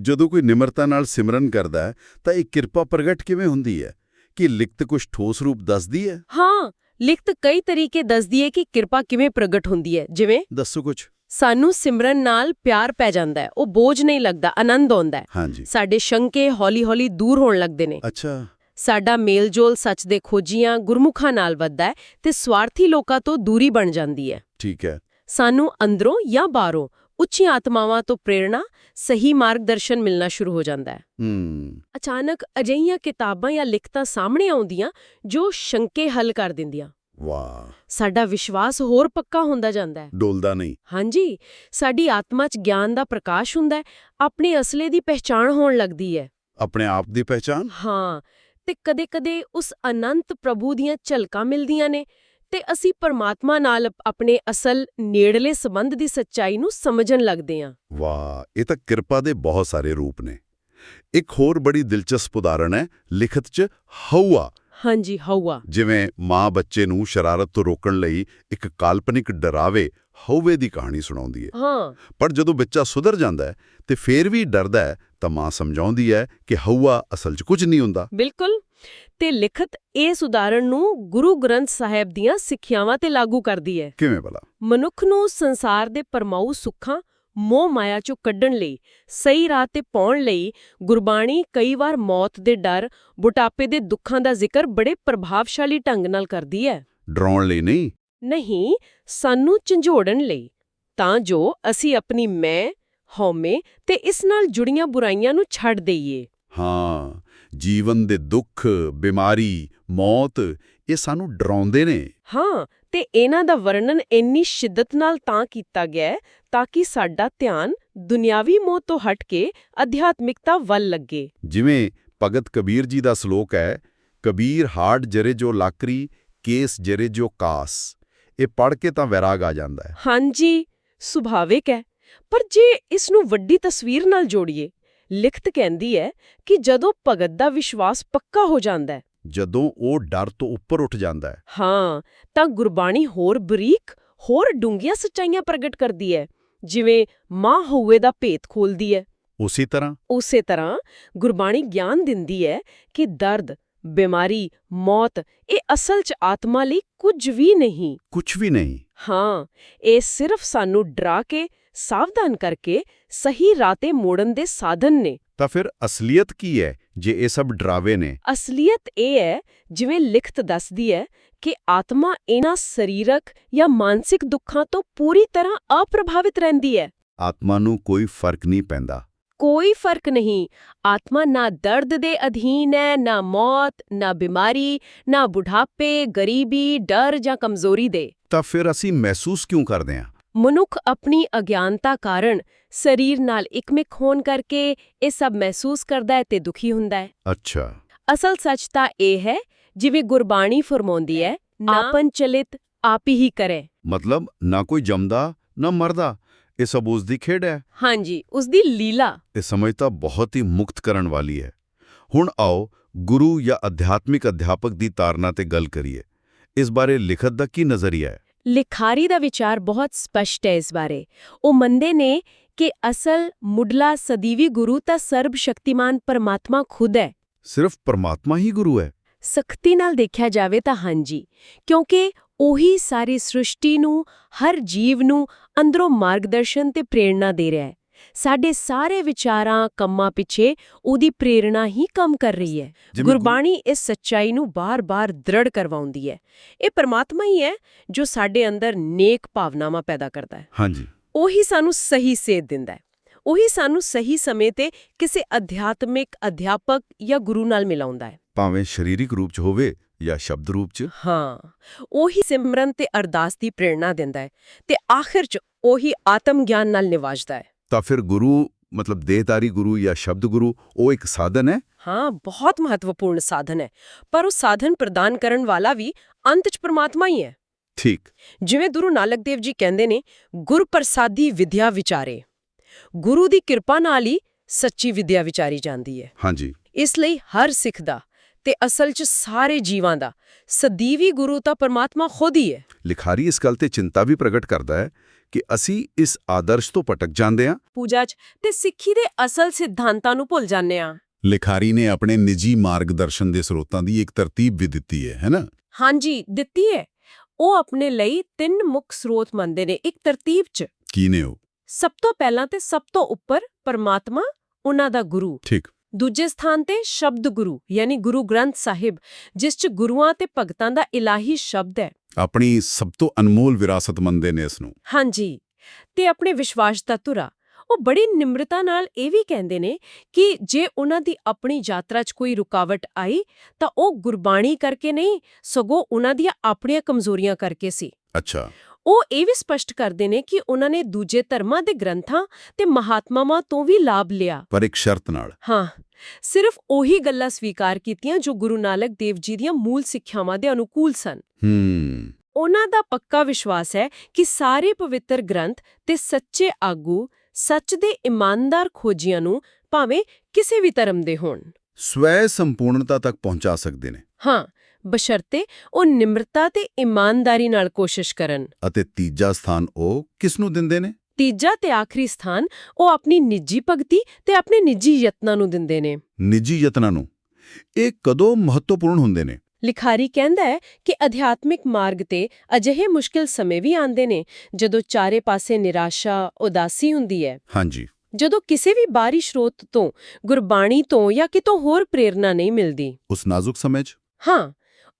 [SPEAKER 1] ਜਦੋਂ ਕੋਈ ਨਿਮਰਤਾ ਨਾਲ ਸਿਮਰਨ ਕਰਦਾ ਹੈ ਤਾਂ ਇਹ ਕਿਰਪਾ ਪ੍ਰਗਟ ਕਿਵੇਂ ਹੁੰਦੀ ਹੈ? ਕਿ ਲਿਖਤ ਕੁਝ ਠੋਸ ਰੂਪ ਦੱਸਦੀ ਹੈ?
[SPEAKER 2] ਹਾਂ ਲਿਖਤ ਕਈ ਤਰੀਕੇ ਦੱਸਦੀ ਹੈ ਕਿ ਕਿਰਪਾ ਕਿਵੇਂ ਪ੍ਰਗਟ ਹੁੰਦੀ ਹੈ ਜਿਵੇਂ
[SPEAKER 1] ਦੱਸੋ ਕੁਝ
[SPEAKER 2] ਸਾਨੂੰ ਸਿਮਰਨ ਨਾਲ ਪਿਆਰ ਪੈ ਜਾਂਦਾ ਹੈ ਉਹ ਬੋਝ ਨਹੀਂ ਲੱਗਦਾ ਆਨੰਦ ਆਉਂਦਾ ਹੈ। ਸਾਡੇ ਸ਼ੰਕੇ ਹੌਲੀ-ਹੌਲੀ ਦੂਰ ਹੋਣ ਲੱਗਦੇ ਨੇ।
[SPEAKER 1] ਅੱਛਾ।
[SPEAKER 2] ਸਾਡਾ ਮੇਲਜੋਲ ਸੱਚ ਦੇ ਖੋਜੀਆਂ ਗੁਰਮੁਖਾਂ ਨਾਲ ਵੱਧਦਾ ਹੈ ਤੇ ਸਵਾਰਥੀ ਲੋਕਾਂ ਤੋਂ ਦੂਰੀ ਬਣ ਜਾਂਦੀ ਹੈ।
[SPEAKER 1] ਠੀਕ ਹੈ।
[SPEAKER 2] ਸਾਨੂੰ ਅੰਦਰੋਂ ਜਾਂ ਬਾਹਰੋਂ ਉੱਚੀਆਂ ਆਤਮਾਵਾਂ ਤੋਂ ਪ੍ਰੇਰਣਾ ਸਹੀ ਮਾਰਗਦਰਸ਼ਨ ਮਿਲਣਾ ਸ਼ੁਰੂ ਹੋ ਜਾਂਦਾ ਹੈ। ਅਚਾਨਕ ਅਜਿਹੀਆਂ ਕਿਤਾਬਾਂ ਜਾਂ ਲਿਖਤਾਂ ਸਾਹਮਣੇ ਆਉਂਦੀਆਂ ਜੋ ਸ਼ੰਕੇ ਹੱਲ ਕਰ ਦਿੰਦੀਆਂ।
[SPEAKER 1] ਵਾਹ।
[SPEAKER 2] ਸਾਡਾ ਵਿਸ਼ਵਾਸ ਹੋਰ ਪੱਕਾ ਹੁੰਦਾ ਜਾਂਦਾ ਹੈ।
[SPEAKER 1] ਡੋਲਦਾ ਨਹੀਂ।
[SPEAKER 2] ਹਾਂਜੀ ਸਾਡੀ ਆਤਮਾ 'ਚ ਗਿਆਨ ਦਾ ਪ੍ਰਕਾਸ਼ ਹੁੰਦਾ ਹੈ ਆਪਣੇ ਅਸਲੇ ਦੀ ਪਹਿਚਾਣ ਹੋਣ ਲੱਗਦੀ ਹੈ।
[SPEAKER 1] ਆਪਣੇ ਆਪ ਦੀ ਪਹਿਚਾਨ
[SPEAKER 2] ਹਾਂ ਤੇ ਕਦੇ-ਕਦੇ ਉਸ ਅਨੰਤ ਪ੍ਰਭੂ ਦੀਆਂ ਝਲਕਾਂ ਮਿਲਦੀਆਂ ਨੇ ਤੇ ਅਸੀਂ ਪਰਮਾਤਮਾ ਨਾਲ ਆਪਣੇ ਅਸਲ ਨੇੜਲੇ ਸੰਬੰਧ ਦੀ ਸੱਚਾਈ ਨੂੰ ਸਮਝਣ ਲੱਗਦੇ ਹਾਂ।
[SPEAKER 1] ਵਾਹ ਇਹ ਤਾਂ ਕਿਰਪਾ ਦੇ ਬਹੁਤ ਸਾਰੇ ਰੂਪ ਨੇ। ਇੱਕ ਹੋਰ ਬੜੀ ਦਿਲਚਸਪ ਉਦਾਹਰਣ ਹੈ ਲਿਖਤ 'ਚ ਹਊਆ।
[SPEAKER 2] ਹਾਂਜੀ ਹਊਆ।
[SPEAKER 1] ਜਿਵੇਂ ਮਾਂ ਬੱਚੇ ਨੂੰ ਸ਼ਰਾਰਤ ਤੋਂ ਰੋਕਣ ਲਈ ਇੱਕ ਕਾਲਪਨਿਕ ਡਰਾਵੇ ਹਊਵੇ ਦੀ ਕਹਾਣੀ ਸੁਣਾਉਂਦੀ ਹੈ
[SPEAKER 2] ਹਾਂ।
[SPEAKER 1] ਪਰ ਜਦੋਂ ਬੱਚਾ ਸੁਧਰ ਜਾਂਦਾ ਹੈ ਤੇ ਫੇਰ ਵੀ ਡਰਦਾ ਹੈ ਤਾਂ ਮਾਂ ਸਮਝਾਉਂਦੀ ਹੈ ਕਿ ਹਊਆ ਅਸਲ 'ਚ ਕੁਝ ਨਹੀਂ ਹੁੰਦਾ।
[SPEAKER 2] ਬਿਲਕੁਲ। ਤੇ ਲਿਖਤ ਇਸ ਉਦਾਹਰਣ ਨੂੰ ਗੁਰੂ ਗ੍ਰੰਥ ਸਾਹਿਬ ਦੀਆਂ ਸਿੱਖਿਆਵਾਂ ਤੇ ਲਾਗੂ ਕਰਦੀ ਹੈ
[SPEAKER 1] ਕਿਵੇਂ ਭਲਾ?
[SPEAKER 2] ਮਨੁੱਖ ਨੂੰ ਸੰਸਾਰ ਦੇ ਪਰਮਾਉ ਸੁੱਖਾਂ ਮੋਹ ਮਾਇਆ ਚੋਂ ਕੱਢਣ ਲਈ ਸਹੀ ਰਾਹ ਤੇ ਪਾਉਣ ਲਈ ਗੁਰਬਾਣੀ ਕਈ ਵਾਰ ਮੌਤ ਦੇ ਡਰ ਬੁਢਾਪੇ ਦੇ ਦੁੱਖਾਂ ਦਾ ਜ਼ਿਕਰ ਬੜੇ ਪ੍ਰਭਾਵਸ਼ਾਲੀ ਢੰਗ ਨਾਲ ਕਰਦੀ ਹੈ।
[SPEAKER 1] ਡਰਾਉਣ ਲਈ ਨਹੀਂ?
[SPEAKER 2] ਨਹੀਂ ਸਾਨੂੰ ਝੰਜੋੜਨ ਲਈ। ਤਾਂ ਜੋ ਅਸੀਂ ਆਪਣੀ ਮੈਂ ਹਉਮੈ ਤੇ ਇਸ ਨਾਲ ਜੁੜੀਆਂ ਬੁਰਾਈਆਂ ਨੂੰ ਛੱਡ ਦਈਏ।
[SPEAKER 1] ਹਾਂ ਜੀਵਨ ਦੇ ਦੁੱਖ ਬਿਮਾਰੀ ਮੌਤ ਇਹ ਸਾਨੂੰ ਡਰਾਉਂਦੇ ਨੇ।
[SPEAKER 2] ਹਾਂ ਤੇ ਇਹਨਾਂ ਦਾ ਵਰਣਨ ਇੰਨੀ ਸ਼ਿੱਦਤ ਨਾਲ ਤਾਂ ਕੀਤਾ ਗਿਆ ਤਾਂ ਕਿ ਸਾਡਾ ਧਿਆਨ ਦੁਨਿਆਵੀ ਮੋਹ ਤੋਂ ਹਟ ਕੇ ਅਧਿਆਤਮਿਕਤਾ ਵੱਲ ਲੱਗੇ।
[SPEAKER 1] ਜਿਵੇਂ ਭਗਤ ਕਬੀਰ ਜੀ ਦਾ ਸ਼ਲੋਕ ਹੈ ਕਬੀਰ ਹਾਰਡ ਜਰੇ ਜੋ ਲਾਕਰੀ ਕੇਸ ਜਰੇ ਜੋ ਕਾਸ। ਇਹ ਪੜ ਕੇ ਤਾਂ ਵੈਰਾਗ ਆ ਜਾਂਦਾ ਹੈ।
[SPEAKER 2] ਹਾਂਜੀ ਸੁਭਾਵਿਕ ਹੈ। ਪਰ ਜੇ ਇਸ ਨੂੰ ਵੱਡੀ ਤਸਵੀਰ ਨਾਲ ਜੋੜੀਏ ਲਿਖਤ ਕਹਿੰਦੀ ਹੈ ਕਿ ਜਦੋਂ ਭਗਤ ਦਾ ਵਿਸ਼ਵਾਸ ਪੱਕਾ ਹੋ ਜਾਂਦਾ ਹੈ
[SPEAKER 1] ਜਦੋਂ ਉਹ ਡਰ ਤੋਂ ਉੱਪਰ ਉੱਠ ਜਾਂਦਾ ਹੈ।
[SPEAKER 2] ਹਾਂ ਤਾਂ ਗੁਰਬਾਣੀ ਹੋਰ ਬਰੀਕ ਹੋਰ ਡੂੰਘੀਆਂ ਸੱਚਾਈਆਂ ਪ੍ਰਗਟ ਕਰਦੀ ਹੈ ਜਿਵੇਂ ਮਾਂ ਹੋਵੇ ਦਾ ਭੇਤ ਖੋਲਦੀ ਹੈ।
[SPEAKER 1] ਉਸੇ ਤਰ੍ਹਾਂ।
[SPEAKER 2] ਉਸੇ ਤਰ੍ਹਾਂ ਗੁਰਬਾਣੀ ਗਿਆਨ ਦਿੰਦੀ ਹੈ ਕਿ ਦਰਦ ਬਿਮਾਰੀ ਮੌਤ ਇਹ ਅਸਲ 'ਚ ਆਤਮਾ ਲਈ ਕੁਝ ਵੀ ਨਹੀਂ।
[SPEAKER 1] ਕੁਝ ਵੀ ਨਹੀਂ।
[SPEAKER 2] ਹਾਂ ਇਹ ਸਿਰਫ ਸਾਨੂੰ ਡਰਾ ਕੇ ਸਾਵਧਾਨ ਕਰਕੇ ਸਹੀ ਰਾਹ ਤੇ ਮੋੜਨ ਦੇ ਸਾਧਨ ਨੇ।
[SPEAKER 1] ਤਾਂ ਫਿਰ ਅਸਲੀਅਤ ਕੀ ਹੈ? ਜੇ ਇਹ ਸਭ ਡਰਾਵੇ ਨੇ।
[SPEAKER 2] ਅਸਲੀਅਤ ਇਹ ਹੈ ਜਿਵੇਂ ਲਿਖਤ ਦੱਸਦੀ ਹੈ ਕਿ ਆਤਮਾ ਇਹਨਾਂ ਸਰੀਰਕ ਜਾਂ ਮਾਨਸਿਕ ਦੁੱਖਾਂ ਤੋਂ ਪੂਰੀ ਤਰ੍ਹਾਂ ਅਪ੍ਰਭਾਵਿਤ ਰਹਿੰਦੀ ਹੈ।
[SPEAKER 1] ਆਤਮਾ ਨੂੰ ਕੋਈ ਫ਼ਰਕ ਨਹੀਂ ਪੈਂਦਾ।
[SPEAKER 2] ਕੋਈ ਫ਼ਰਕ ਨਹੀਂ। ਆਤਮਾ ਨਾ ਦਰਦ ਦੇ ਅਧੀਨ ਹੈ ਨਾ ਮੌਤ ਨਾ ਬਿਮਾਰੀ ਨਾ ਬੁਢਾਪੇ ਗਰੀਬੀ ਡਰ ਜਾਂ ਕਮਜ਼ੋਰੀ ਦੇ।
[SPEAKER 1] ਤਾਂ ਫਿਰ ਅਸੀਂ ਮਹਿਸੂਸ ਕਿਉਂ ਕਰਦੇ ਹਾਂ?
[SPEAKER 2] ਮਨੁੱਖ ਆਪਣੀ ਅਗਿਆਨਤਾ ਕਾਰਨ ਸਰੀਰ ਨਾਲ ਇਕਮਿਕ ਹੋਣ ਕਰਕੇ ਇਹ ਸਭ ਮਹਿਸੂਸ ਕਰਦਾ ਹੈ ਤੇ ਦੁਖੀ ਹੁੰਦਾ ਹੈ।
[SPEAKER 1] ਅੱਛਾ।
[SPEAKER 2] ਅਸਲ ਸੱਚ ਤਾਂ ਇਹ ਹੈ ਜਿਵੇਂ ਗੁਰਬਾਣੀ ਫਰਮਾਉਂਦੀ ਹੈ ਆਪਨ ਚਲਿਤ ਆਪ ਹੀ ਕਰੇ।
[SPEAKER 1] ਮਤਲਬ ਨਾ ਕੋਈ ਜੰਮਦਾ ਨਾ ਮਰਦਾ ਇਹ ਸਭ ਉਸ ਦੀ ਖੇਡ ਹੈ?
[SPEAKER 2] ਹਾਂਜੀ ਉਸ ਦੀ ਲੀਲਾ।
[SPEAKER 1] ਇਹ ਸਮਝ ਤਾਂ ਬਹੁਤ ਹੀ ਮੁਕਤ ਕਰਨ ਵਾਲੀ ਹੈ। ਹੁਣ ਆਓ ਗੁਰੂ ਜਾਂ ਅਧਿਆਤਮਿਕ ਅਧਿਆਪਕ ਦੀ ਤਾਰਨਾ ਤੇ ਗੱਲ ਕਰੀਏ। ਇਸ ਬਾਰੇ ਲਿਖਤ ਦਾ ਕੀ ਨਜ਼ਰੀਆ ਹੈ?
[SPEAKER 2] ਲਿਖਾਰੀ ਦਾ ਵਿਚਾਰ ਬਹੁਤ ਸਪਸ਼ਟ ਹੈ ਇਸ ਬਾਰੇ। ਉਹ ਮੰਨਦੇ ਨੇ ਕਿ ਅਸਲ ਮੁੱਢਲਾ ਸਦੀਵੀ ਗੁਰੂ ਤਾਂ ਸਰਬ ਸ਼ਕਤੀਮਾਨ ਪਰਮਾਤਮਾ ਖੁਦ ਹੈ।
[SPEAKER 1] ਸਿਰਫ ਪਰਮਾਤਮਾ ਹੀ ਗੁਰੂ ਹੈ।
[SPEAKER 2] ਸਖਤੀ ਨਾਲ ਦੇਖਿਆ ਜਾਵੇ ਤਾਂ ਹਾਂਜੀ ਕਿਉਂਕਿ ਉਹੀ ਸਾਰੀ ਸ੍ਰਿਸ਼ਟੀ ਨੂੰ ਹਰ ਜੀਵ ਨੂੰ ਅੰਦਰੋਂ ਮਾਰਗਦਰਸ਼ਨ ਤੇ ਪ੍ਰੇਰਣਾ ਦੇ ਰਿਹਾ ਹੈ। ਸਾਡੇ ਸਾਰੇ ਵਿਚਾਰਾਂ ਕੰਮਾਂ ਪਿੱਛੇ ਉਹਦੀ ਪ੍ਰੇਰਣਾ ਹੀ ਕੰਮ ਕਰ ਰਹੀ ਹੈ। ਗੁਰਬਾਣੀ ਇਸ ਸੱਚਾਈ ਨੂੰ ਬਾਰ-ਬਾਰ ਦ੍ਰਿੜ ਕਰਵਾਉਂਦੀ ਹੈ। ਇਹ ਪਰਮਾਤਮਾ ਹੀ ਹੈ ਜੋ ਸਾਡੇ ਅੰਦਰ ਨੇਕ ਭਾਵਨਾਵਾਂ ਪੈਦਾ ਕਰਦਾ ਹੈ।
[SPEAKER 1] ਹਾਂਜੀ।
[SPEAKER 2] ਉਹੀ ਸਾਨੂੰ ਸਹੀ ਸੇਧ ਦਿੰਦਾ ਹੈ। ਉਹੀ ਸਾਨੂੰ ਸਹੀ ਸਮੇਂ ਤੇ ਕਿਸੇ ਅਧਿਆਤਮਿਕ ਅਧਿਆਪਕ ਜਾਂ ਗੁਰੂ ਨਾਲ ਮਿਲਾਉਂਦਾ ਹੈ।
[SPEAKER 1] ਭਾਵੇਂ ਸਰੀਰਿਕ ਰੂਪ 'ਚ ਹੋਵੇ ਜਾਂ ਸ਼ਬਦ ਰੂਪ 'ਚ।
[SPEAKER 2] ਹਾਂ। ਉਹੀ ਸਿਮਰਨ ਤੇ ਅਰਦਾਸ ਦੀ ਪ੍ਰੇਰਣਾ ਦਿੰਦਾ ਹੈ ਤੇ ਆਖਿਰ 'ਚ ਉਹੀ ਆਤਮ ਗਿਆਨ ਨਾਲ ਨਿਵਾਜਦਾ ਹੈ।
[SPEAKER 1] ਤਾਂ ਫਿਰ ਗੁਰੂ ਮਤਲਬ ਦੇਹਤਾਰੀ ਗੁਰੂ ਜਾਂ ਸ਼ਬਦ ਗੁਰੂ ਉਹ ਇੱਕ ਸਾਧਨ ਹੈ?
[SPEAKER 2] ਹਾਂ ਬਹੁਤ ਮਹੱਤਵਪੂਰਨ ਸਾਧਨ ਹੈ। ਪਰ ਉਹ ਸਾਧਨ ਪ੍ਰਦਾਨ ਕਰਨ ਵਾਲਾ ਵੀ ਅੰਤ 'ਚ ਪ੍ਰਮਾਤਮਾ ਹੀ ਹੈ।
[SPEAKER 1] ਠੀਕ।
[SPEAKER 2] ਜਿਵੇਂ ਗੁਰੂ ਨਾਨਕ ਦੇਵ ਜੀ ਕਹਿੰਦੇ ਨੇ ਗੁਰ ਪ੍ਰਸਾਦੀ ਵਿਦਿਆ ਵਿਚਾਰੇ। ਗੁਰੂ ਦੀ ਕਿਰਪਾ ਨਾਲ ਹੀ ਸੱਚੀ ਵਿਦਿਆ ਵਿਚਾਰੀ ਜਾਂਦੀ ਹੈ।
[SPEAKER 1] ਹਾਂਜੀ।
[SPEAKER 2] ਇਸ ਲਈ ਹਰ ਸਿੱਖ ਦਾ ਤੇ ਅਸਲ 'ਚ ਸਾਰੇ ਜੀਵਾਂ ਦਾ ਸਦੀਵੀ ਗੁਰੂ ਤਾਂ ਪਰਮਾਤਮਾ ਖੁਦ ਹੀ ਹੈ।
[SPEAKER 1] ਲਿਖਾਰੀ ਇਸ ਗੱਲ ਤੇ ਚਿੰਤਾ ਵੀ ਪ੍ਰਗਟ ਕਰਦਾ ਹੈ ਕਿ ਅਸੀਂ ਇਸ ਆਦਰਸ਼ ਤੋਂ ਭਟਕ ਜਾਂਦੇ ਹਾਂ।
[SPEAKER 2] ਪੂਜਾ 'ਚ ਤੇ ਸਿੱਖੀ ਦੇ ਅਸਲ ਸਿਧਾਂਤਾਂ ਨੂੰ ਭੁੱਲ ਜਾਂਦੇ ਆ
[SPEAKER 1] ਲਿਖਾਰੀ ਨੇ ਆਪਣੇ ਨਿੱਜੀ ਮਾਰਗਦਰਸ਼ਨ ਦੇ ਸਰੋਤਾਂ ਦੀ ਇੱਕ ਤਰਤੀਬ ਵੀ ਦਿੱਤੀ ਹੈ ਹੈਨਾ
[SPEAKER 2] ਹਾਂਜੀ ਦਿੱਤੀ ਹੈ। ਉਹ ਆਪਣੇ ਲਈ ਤਿੰਨ ਮੁੱਖ ਸਰੋਤ ਮੰਨਦੇ ਨੇ ਇੱਕ ਤਰਤੀਬ 'ਚ।
[SPEAKER 1] ਕੀ ਨੇ ਉਹ?
[SPEAKER 2] ਸਭ ਤੋਂ ਪਹਿਲਾਂ ਤੇ ਸਭ ਤੋਂ ਉੱਪਰ ਪਰਮਾਤਮਾ ਉਹਨਾਂ ਦਾ ਗੁਰੂ।
[SPEAKER 1] ਠੀਕ।
[SPEAKER 2] ਦੂਜੇ ਸਥਾਨ ਤੇ ਸ਼ਬਦ ਗੁਰੂ ਯਾਨੀ ਗੁਰੂ ਗ੍ਰੰਥ ਸਾਹਿਬ ਜਿਸ 'ਚ ਗੁਰੂਆਂ ਤੇ ਭਗਤਾਂ ਦਾ ਇਲਾਹੀ ਸ਼ਬਦ ਹੈ।
[SPEAKER 1] ਆਪਣੀ ਸਭ ਤੋਂ ਅਨਮੋਲ ਵਿਰਾਸਤ ਮੰਨਦੇ ਨੇ ਇਸ ਨੂੰ।
[SPEAKER 2] ਹਾਂਜੀ ਤੇ ਆਪਣੇ ਵਿਸ਼ਵਾਸ ਦਾ ਧੁਰਾ। ਉਹ ਬੜੀ ਨਿਮਰਤਾ ਨਾਲ ਇਹ ਵੀ ਕਹਿੰਦੇ ਨੇ ਕਿ ਜੇ ਉਹਨਾਂ ਦੀ ਆਪਣੀ ਯਾਤਰਾ 'ਚ ਕੋਈ ਰੁਕਾਵਟ ਆਈ ਤਾਂ ਉਹ ਗੁਰਬਾਣੀ ਕਰਕੇ ਨਹੀਂ ਸਗੋਂ ਉਹਨਾਂ ਦੀਆਂ ਆਪਣੀਆਂ ਕਮਜ਼ੋਰੀਆਂ ਕਰਕੇ ਸੀ।
[SPEAKER 1] ਅੱਛਾ।
[SPEAKER 2] ਉਹ ਇਹ ਵੀ ਸਪਸ਼ਟ ਕਰਦੇ ਨੇ ਕਿ ਉਹਨਾਂ ਨੇ ਦੂਜੇ ਧਰਮਾਂ ਦੇ ਗ੍ਰੰਥਾਂ ਤੇ ਮਹਾਤਮਾਵਾਂ ਤੋਂ ਵੀ ਲਾਭ ਲਿਆ।
[SPEAKER 1] ਪਰ ਇੱਕ ਸ਼ਰਤ ਨਾਲ।
[SPEAKER 2] ਹਾਂ ਸਿਰਫ ਉਹੀ ਗੱਲਾਂ ਸਵੀਕਾਰ ਕੀਤੀਆਂ ਜੋ ਗੁਰੂ ਨਾਨਕ ਦੇਵ ਜੀ ਦੀਆਂ ਮੂਲ ਸਿੱਖਿਆਵਾਂ ਦੇ ਅਨੁਕੂਲ ਸਨ।
[SPEAKER 1] ਹੂੰ।
[SPEAKER 2] ਉਹਨਾਂ ਦਾ ਪੱਕਾ ਵਿਸ਼ਵਾਸ ਹੈ ਕਿ ਸਾਰੇ ਪਵਿੱਤਰ ਗ੍ਰੰਥ ਤੇ ਸੱਚੇ ਆਗੂ ਸੱਚ ਦੇ ਇਮਾਨਦਾਰ ਖੋਜੀਆਂ ਨੂੰ ਭਾਵੇਂ ਕਿਸੇ ਵੀ ਧਰਮ ਦੇ ਹੋਣ।
[SPEAKER 1] ਸਵੈ ਸੰਪੂਰਨਤਾ ਤੱਕ ਪਹੁੰਚਾ ਸਕਦੇ ਨੇ।
[SPEAKER 2] ਹਾਂ ਬਸ਼ਰਤੇ ਉਹ ਨਿਮਰਤਾ ਤੇ ਇਮਾਨਦਾਰੀ ਨਾਲ ਕੋਸ਼ਿਸ਼ ਕਰਨ।
[SPEAKER 1] ਅਤੇ ਤੀਜਾ ਸਥਾਨ ਉਹ ਕਿਸ ਨੂੰ ਦਿੰਦੇ ਨੇ?
[SPEAKER 2] ਤੀਜਾ ਤੇ ਆਖਰੀ ਸਥਾਨ ਉਹ ਆਪਣੀ ਨਿੱਜੀ ਭਗਤੀ ਤੇ ਆਪਣੇ ਨਿੱਜੀ ਯਤਨਾਂ ਨੂੰ ਦਿੰਦੇ ਨੇ।
[SPEAKER 1] ਨਿੱਜੀ ਯਤਨਾਂ ਨੂੰ। ਇਹ ਕਦੋਂ ਮਹੱਤਵਪੂਰਨ ਹੁੰਦੇ ਨੇ?
[SPEAKER 2] ਲਿਖਾਰੀ ਕਹਿੰਦਾ ਹੈ ਕਿ ਅਧਿਆਤਮਿਕ ਮਾਰਗ ਤੇ ਅਜਿਹੇ ਮੁਸ਼ਕਿਲ ਸਮੇਂ ਵੀ ਆਉਂਦੇ ਨੇ ਜਦੋਂ ਚਾਰੇ ਪਾਸੇ ਨਿਰਾਸ਼ਾ ਉਦਾਸੀ ਹੁੰਦੀ ਹੈ।
[SPEAKER 1] ਹਾਂਜੀ।
[SPEAKER 2] ਜਦੋਂ ਕਿਸੇ ਵੀ ਬਾਹਰੀ ਸਰੋਤ ਤੋਂ ਗੁਰਬਾਣੀ ਤੋਂ ਜਾਂ ਕਿਤੋਂ ਹੋਰ ਪ੍ਰੇਰਣਾ ਨਹੀਂ ਮਿਲਦੀ।
[SPEAKER 1] ਉਸ ਨਾਜ਼ੁਕ ਸਮੇਂ 'ਚ?
[SPEAKER 2] ਹਾਂ।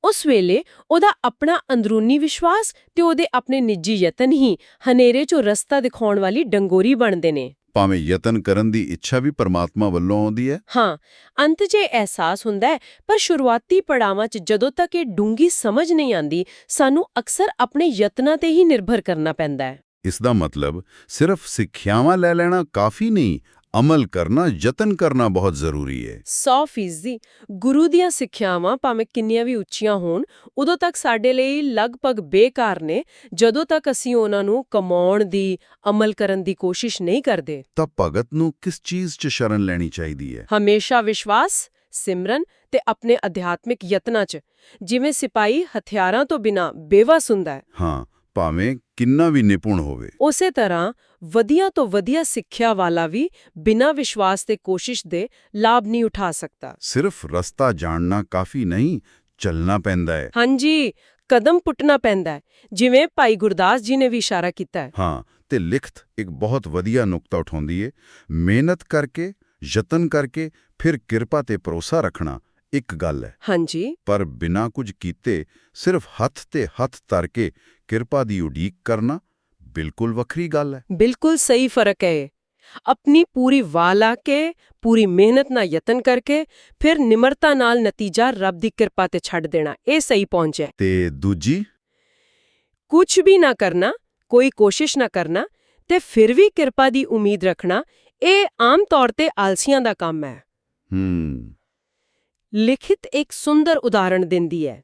[SPEAKER 2] ਉਸ ਵੇਲੇ ਉਹਦਾ ਆਪਣਾ ਅੰਦਰੂਨੀ ਵਿਸ਼ਵਾਸ ਤੇ ਉਹਦੇ ਆਪਣੇ ਨਿੱਜੀ ਯਤਨ ਹੀ ਹਨੇਰੇ 'ਚੋਂ ਰਸਤਾ ਦਿਖਾਉਣ ਵਾਲੀ ਡੰਗੋਰੀ ਬਣਦੇ ਨੇ।
[SPEAKER 1] ਭਾਵੇਂ ਯਤਨ ਕਰਨ ਦੀ ਇੱਛਾ ਵੀ ਪਰਮਾਤਮਾ ਵੱਲੋਂ ਆਉਂਦੀ ਹੈ।
[SPEAKER 2] ਹਾਂ ਅੰਤ 'ਚ ਅਹਿਸਾਸ ਹੁੰਦਾ ਹੈ ਪਰ ਸ਼ੁਰੂਆਤੀ ਪੜਾਵਾਂ 'ਚ ਜਦੋਂ ਤੱਕ ਇਹ ਡੂੰਗੀ ਸਮਝ ਨਹੀਂ ਆਂਦੀ ਸਾਨੂੰ ਅਕਸਰ ਆਪਣੇ ਯਤਨਾਂ ਤੇ ਹੀ ਨਿਰਭਰ ਕਰਨਾ ਪੈਂਦਾ ਹੈ।
[SPEAKER 1] ਇਸ ਦਾ ਮਤਲਬ ਸਿਰਫ ਸਿੱਖਿਆਵਾਂ ਲੈ ਲੈਣਾ ਕਾਫੀ ਨਹੀਂ ਅਮਲ ਕਰਨਾ ਯਤਨ ਕਰਨਾ ਬਹੁਤ ਜ਼ਰੂਰੀ ਹੈ।
[SPEAKER 2] 100% ਗੁਰੂ ਦੀਆਂ ਸਿੱਖਿਆਵਾਂ ਭਾਵੇਂ ਕਿੰਨੀਆਂ ਵੀ ਉੱਚੀਆਂ ਹੋਣ ਉਦੋਂ ਤੱਕ ਸਾਡੇ ਲਈ ਲਗਭਗ ਬੇਕਾਰ ਨੇ ਜਦੋਂ ਤੱਕ ਅਸੀਂ ਉਹਨਾਂ ਨੂੰ ਕਮਾਉਣ ਦੀ ਅਮਲ ਕਰਨ ਦੀ ਕੋਸ਼ਿਸ਼ ਨਹੀਂ ਕਰਦੇ।
[SPEAKER 1] ਤਾਂ ਭਗਤ ਨੂੰ ਕਿਸ ਚੀਜ਼ 'ਚ ਸ਼ਰਨ ਲੈਣੀ ਚਾਹੀਦੀ ਹੈ?
[SPEAKER 2] ਹਮੇਸ਼ਾ ਵਿਸ਼ਵਾਸ ਸਿਮਰਨ ਤੇ ਆਪਣੇ ਅਧਿਆਤਮਿਕ ਯਤਨਾਂ 'ਚ ਜਿਵੇਂ ਸਿਪਾਹੀ ਹਥਿਆਰਾਂ ਤੋਂ ਬਿਨਾ ਬੇਵਸ ਹੁੰਦਾ ਹੈ।
[SPEAKER 1] ਹਾਂ ਭਾਵੇਂ ਕਿੰਨਾ ਵੀ ਨਿਪੁੰਨ ਹੋਵੇ।
[SPEAKER 2] ਉਸੇ ਤਰ੍ਹਾਂ ਵਧੀਆ ਤੋਂ ਵਧੀਆ ਸਿੱਖਿਆ ਵਾਲਾ ਵੀ ਬਿਨਾਂ ਵਿਸ਼ਵਾਸ ਤੇ ਕੋਸ਼ਿਸ਼ ਦੇ ਲਾਭ ਨਹੀਂ ਉਠਾ ਸਕਦਾ।
[SPEAKER 1] ਸਿਰਫ ਰਸਤਾ ਜਾਣਨਾ ਕਾਫੀ ਨਹੀਂ ਚੱਲਣਾ ਪੈਂਦਾ ਹੈ।
[SPEAKER 2] ਹਾਂਜੀ ਕਦਮ ਪੁੱਟਣਾ ਪੈਂਦਾ ਹੈ ਜਿਵੇਂ ਭਾਈ ਗੁਰਦਾਸ ਜੀ ਨੇ ਵੀ ਇਸ਼ਾਰਾ ਕੀਤਾ ਹੈ।
[SPEAKER 1] ਹਾਂ ਤੇ ਲਿਖਤ ਇੱਕ ਬਹੁਤ ਵਧੀਆ ਨੁਕਤਾ ਉਠਾਉਂਦੀ ਏ। ਮਿਹਨਤ ਕਰਕੇ ਯਤਨ ਕਰਕੇ ਫਿਰ ਕਿਰਪਾ ਤੇ ਭਰੋਸਾ ਰੱਖਣਾ ਇੱਕ ਗੱਲ ਹੈ।
[SPEAKER 2] ਹਾਂਜੀ।
[SPEAKER 1] ਪਰ ਬਿਨਾਂ ਕੁਝ ਕੀਤੇ ਸਿਰਫ ਹੱਥ ਤੇ ਹੱਥ ਧਰ ਕੇ ਕਿਰਪਾ ਦੀ ਉਡੀਕ ਕਰਨਾ ਬਿਲਕੁਲ ਵੱਖਰੀ ਗੱਲ ਹੈ।
[SPEAKER 2] ਬਿਲਕੁਲ ਸਹੀ ਫ਼ਰਕ ਹੈ। ਆਪਣੀ ਪੂਰੀ ਵਾਲਾ ਕੇ ਪੂਰੀ ਮਿਹਨਤ ਨਾਲ ਯਤਨ ਕਰਕੇ ਫਿਰ ਨਿਮਰਤਾ ਨਾਲ ਨਤੀਜਾ ਰੱਬ ਦੀ ਕਿਰਪਾ ਤੇ ਛੱਡ ਦੇਣਾ ਇਹ ਸਹੀ ਪਹੁੰਚ ਹੈ।
[SPEAKER 1] ਤੇ ਦੂਜੀ?
[SPEAKER 2] ਕੁਝ ਵੀ ਨਾ ਕਰਨਾ ਕੋਈ ਕੋਸ਼ਿਸ਼ ਨਾ ਕਰਨਾ ਤੇ ਫਿਰ ਵੀ ਕਿਰਪਾ ਦੀ ਉਮੀਦ ਰੱਖਣਾ ਇਹ ਆਮ ਤੌਰ ਤੇ ਆਲਸੀਆਂ ਦਾ ਕੰਮ ਹੈ।
[SPEAKER 1] ਹੂੰ।
[SPEAKER 2] ਲਿਖਿਤ ਇੱਕ ਸੁੰਦਰ ਉਦਾਹਰਣ ਦਿੰਦੀ ਹੈ।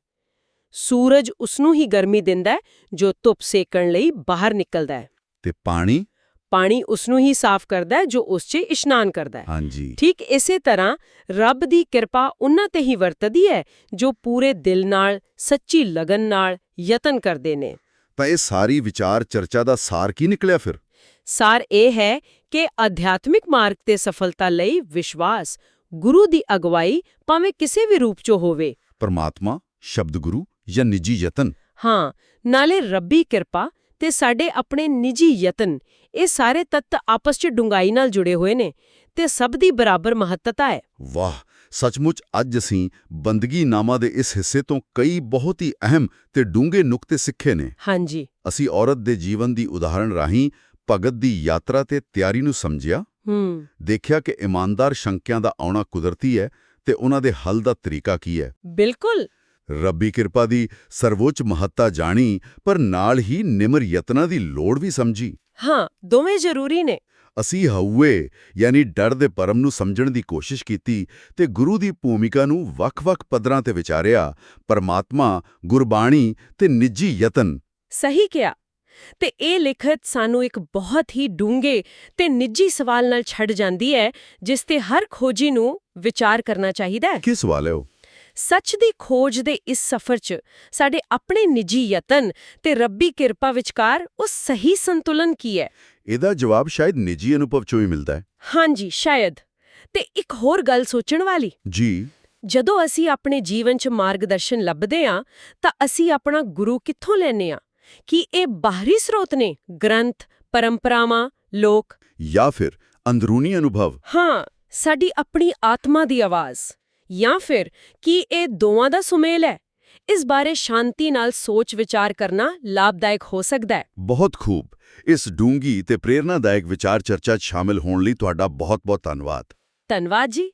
[SPEAKER 2] ਸੂਰਜ ਉਸ ਨੂੰ ਹੀ ਗਰਮੀ ਦਿੰਦਾ ਹੈ ਜੋ ਧੁੱਪ ਸੇਕਣ ਲਈ ਬਾਹਰ ਨਿਕਲਦਾ ਹੈ।
[SPEAKER 1] ਤੇ ਪਾਣੀ?
[SPEAKER 2] ਪਾਣੀ ਉਸ ਨੂੰ ਹੀ ਸਾਫ਼ ਕਰਦਾ ਹੈ ਜੋ ਉਸ 'ਚ ਇਸ਼ਨਾਨ ਕਰਦਾ ਹੈ।
[SPEAKER 1] ਹਾਂਜੀ।
[SPEAKER 2] ਠੀਕ ਇਸੇ ਤਰ੍ਹਾਂ ਰੱਬ ਦੀ ਕਿਰਪਾ ਉਹਨਾਂ ਤੇ ਹੀ ਵਰਤਦੀ ਹੈ ਜੋ ਪੂਰੇ ਦਿਲ ਨਾਲ ਸੱਚੀ ਲਗਨ ਨਾਲ ਯਤਨ ਕਰਦੇ ਨੇ।
[SPEAKER 1] ਤਾਂ ਇਹ ਸਾਰੀ ਵਿਚਾਰ ਚਰਚਾ ਦਾ ਸਾਰ ਕੀ ਨਿਕਲਿਆ ਫਿਰ?
[SPEAKER 2] ਸਾਰ ਇਹ ਹੈ ਕਿ ਅਧਿਆਤਮਿਕ ਮਾਰਗ ਤੇ ਸਫਲਤਾ ਲਈ ਵਿਸ਼ਵਾਸ ਗੁਰੂ ਦੀ ਅਗਵਾਈ ਭਾਵੇਂ ਕਿਸੇ ਵੀ ਰੂਪ 'ਚ ਹੋਵੇ।
[SPEAKER 1] ਪਰਮਾਤਮਾ ਸ਼ਬਦ ਗੁਰੂ ਜਾਂ ਨਿੱਜੀ ਯਤਨ?
[SPEAKER 2] ਹਾਂ ਨਾਲੇ ਰੱਬੀ ਕਿਰਪਾ ਤੇ ਸਾਡੇ ਆਪਣੇ ਨਿੱਜੀ ਯਤਨ ਇਹ ਸਾਰੇ ਤੱਤ ਆਪਸ 'ਚ ਡੂੰਘਾਈ ਨਾਲ ਜੁੜੇ ਹੋਏ ਨੇ ਤੇ ਸਭ ਦੀ ਬਰਾਬਰ ਮਹੱਤਤਾ ਹੈ।
[SPEAKER 1] ਵਾਹ ਸੱਚਮੁੱਚ ਅੱਜ ਅਸੀਂ ਬੰਦਗੀ ਨਾਮਾ ਦੇ ਇਸ ਹਿੱਸੇ ਤੋਂ ਕਈ ਬਹੁਤ ਹੀ ਅਹਿਮ ਤੇ ਡੂੰਘੇ ਨੁਕਤੇ ਸਿੱਖੇ ਨੇ।
[SPEAKER 2] ਹਾਂਜੀ।
[SPEAKER 1] ਅਸੀਂ ਔਰਤ ਦੇ ਜੀਵਨ ਦੀ ਉਦਾਹਰਣ ਰਾਹੀਂ ਭਗਤ ਦੀ ਯਾਤਰਾ ਤੇ ਤਿਆਰੀ ਨੂੰ ਸਮਝਿਆ।
[SPEAKER 2] ਹੂੰ।
[SPEAKER 1] ਦੇਖਿਆ ਕਿ ਇਮਾਨਦਾਰ ਸ਼ੰਕਿਆਂ ਦਾ ਆਉਣਾ ਕੁਦਰਤੀ ਹੈ ਤੇ ਉਹਨਾਂ ਦੇ ਹੱਲ ਦਾ ਤਰੀਕਾ ਕੀ ਹੈ।
[SPEAKER 2] ਬਿਲਕੁਲ।
[SPEAKER 1] ਰੱਬੀ ਕਿਰਪਾ ਦੀ ਸਰਵੋੱਚ ਮਹੱਤਤਾ ਜਾਣੀ ਪਰ ਨਾਲ ਹੀ ਨਿਮਰ ਯਤਨਾਂ ਦੀ ਲੋੜ ਵੀ ਸਮਝੀ।
[SPEAKER 2] ਹਾਂ ਦੋਵੇਂ ਜ਼ਰੂਰੀ ਨੇ।
[SPEAKER 1] ਅਸੀਂ ਹਉਏ ਯਾਨੀ ਡਰ ਦੇ ਪਰਮ ਨੂੰ ਸਮਝਣ ਦੀ ਕੋਸ਼ਿਸ਼ ਕੀਤੀ ਤੇ ਗੁਰੂ ਦੀ ਭੂਮਿਕਾ ਨੂੰ ਵੱਖ-ਵੱਖ ਪੱਧਰਾਂ ਤੇ ਵਿਚਾਰਿਆ ਪਰਮਾਤਮਾ ਗੁਰਬਾਣੀ ਤੇ ਨਿੱਜੀ ਯਤਨ।
[SPEAKER 2] ਸਹੀ ਕਿਹਾ। ਤੇ ਇਹ ਲਿਖਤ ਸਾਨੂੰ ਇੱਕ ਬਹੁਤ ਹੀ ਡੂੰਘੇ ਤੇ ਨਿੱਜੀ ਸਵਾਲ ਨਾਲ ਛੱਡ ਜਾਂਦੀ ਹੈ ਜਿਸ ਤੇ ਹਰ ਖੋਜੀ ਨੂੰ ਵਿਚਾਰ ਕਰਨਾ ਚਾਹੀਦਾ ਹੈ।
[SPEAKER 1] ਕੀ ਸਵਾਲ ਹੈ ਉਹ
[SPEAKER 2] ਸੱਚ ਦੀ ਖੋਜ ਦੇ ਇਸ ਸਫ਼ਰ 'ਚ ਸਾਡੇ ਆਪਣੇ ਨਿੱਜੀ ਯਤਨ ਤੇ ਰੱਬੀ ਕਿਰਪਾ ਵਿਚਕਾਰ ਉਹ ਸਹੀ ਸੰਤੁਲਨ ਕੀ ਹੈ?
[SPEAKER 1] ਇਹਦਾ ਜਵਾਬ ਸ਼ਾਇਦ ਨਿੱਜੀ ਅਨੁਭਵ ਚੋਂ ਹੀ ਮਿਲਦਾ ਹੈ।
[SPEAKER 2] ਹਾਂਜੀ ਸ਼ਾਇਦ। ਤੇ ਇੱਕ ਹੋਰ ਗੱਲ ਸੋਚਣ ਵਾਲੀ।
[SPEAKER 1] ਜੀ।
[SPEAKER 2] ਜਦੋਂ ਅਸੀਂ ਆਪਣੇ ਜੀਵਨ 'ਚ ਮਾਰਗਦਰਸ਼ਨ ਲੱਭਦੇ ਹਾਂ ਤਾਂ ਅਸੀਂ ਆਪਣਾ ਗੁਰੂ ਕਿੱਥੋਂ ਲੈਨੇ ਆ ਕੀ ਇਹ ਬਾਹਰੀ ਸਰੋਤ ਨੇ? ਗ੍ਰੰਥ ਪਰੰਪਰਾਵਾਂ ਲੋਕ?
[SPEAKER 1] ਜਾਂ ਫਿਰ ਅੰਦਰੂਨੀ ਅਨੁਭਵ?
[SPEAKER 2] ਹਾਂ ਸਾਡੀ ਆਪਣੀ ਆਤਮਾ ਦੀ ਆਵਾਜ਼। ਜਾਂ ਫਿਰ ਕੀ ਇਹ ਦੋਵਾਂ ਦਾ ਸੁਮੇਲ ਹੈ? ਇਸ ਬਾਰੇ ਸ਼ਾਂਤੀ ਨਾਲ ਸੋਚ ਵਿਚਾਰ ਕਰਨਾ ਲਾਭਦਾਇਕ ਹੋ ਸਕਦਾ ਹੈ।
[SPEAKER 1] ਬਹੁਤ ਖੂਬ। ਇਸ ਡੂੰਗੀ ਤੇ ਪ੍ਰੇਰਨਾਦਾਇਕ ਵਿਚਾਰ ਚਰਚਾ 'ਚ ਸ਼ਾਮਿਲ ਹੋਣ ਲਈ ਤੁਹਾਡਾ ਬਹੁਤ-ਬਹੁਤ ਧੰਨਵਾਦ।
[SPEAKER 2] ਧੰਨਵਾਦ ਜੀ।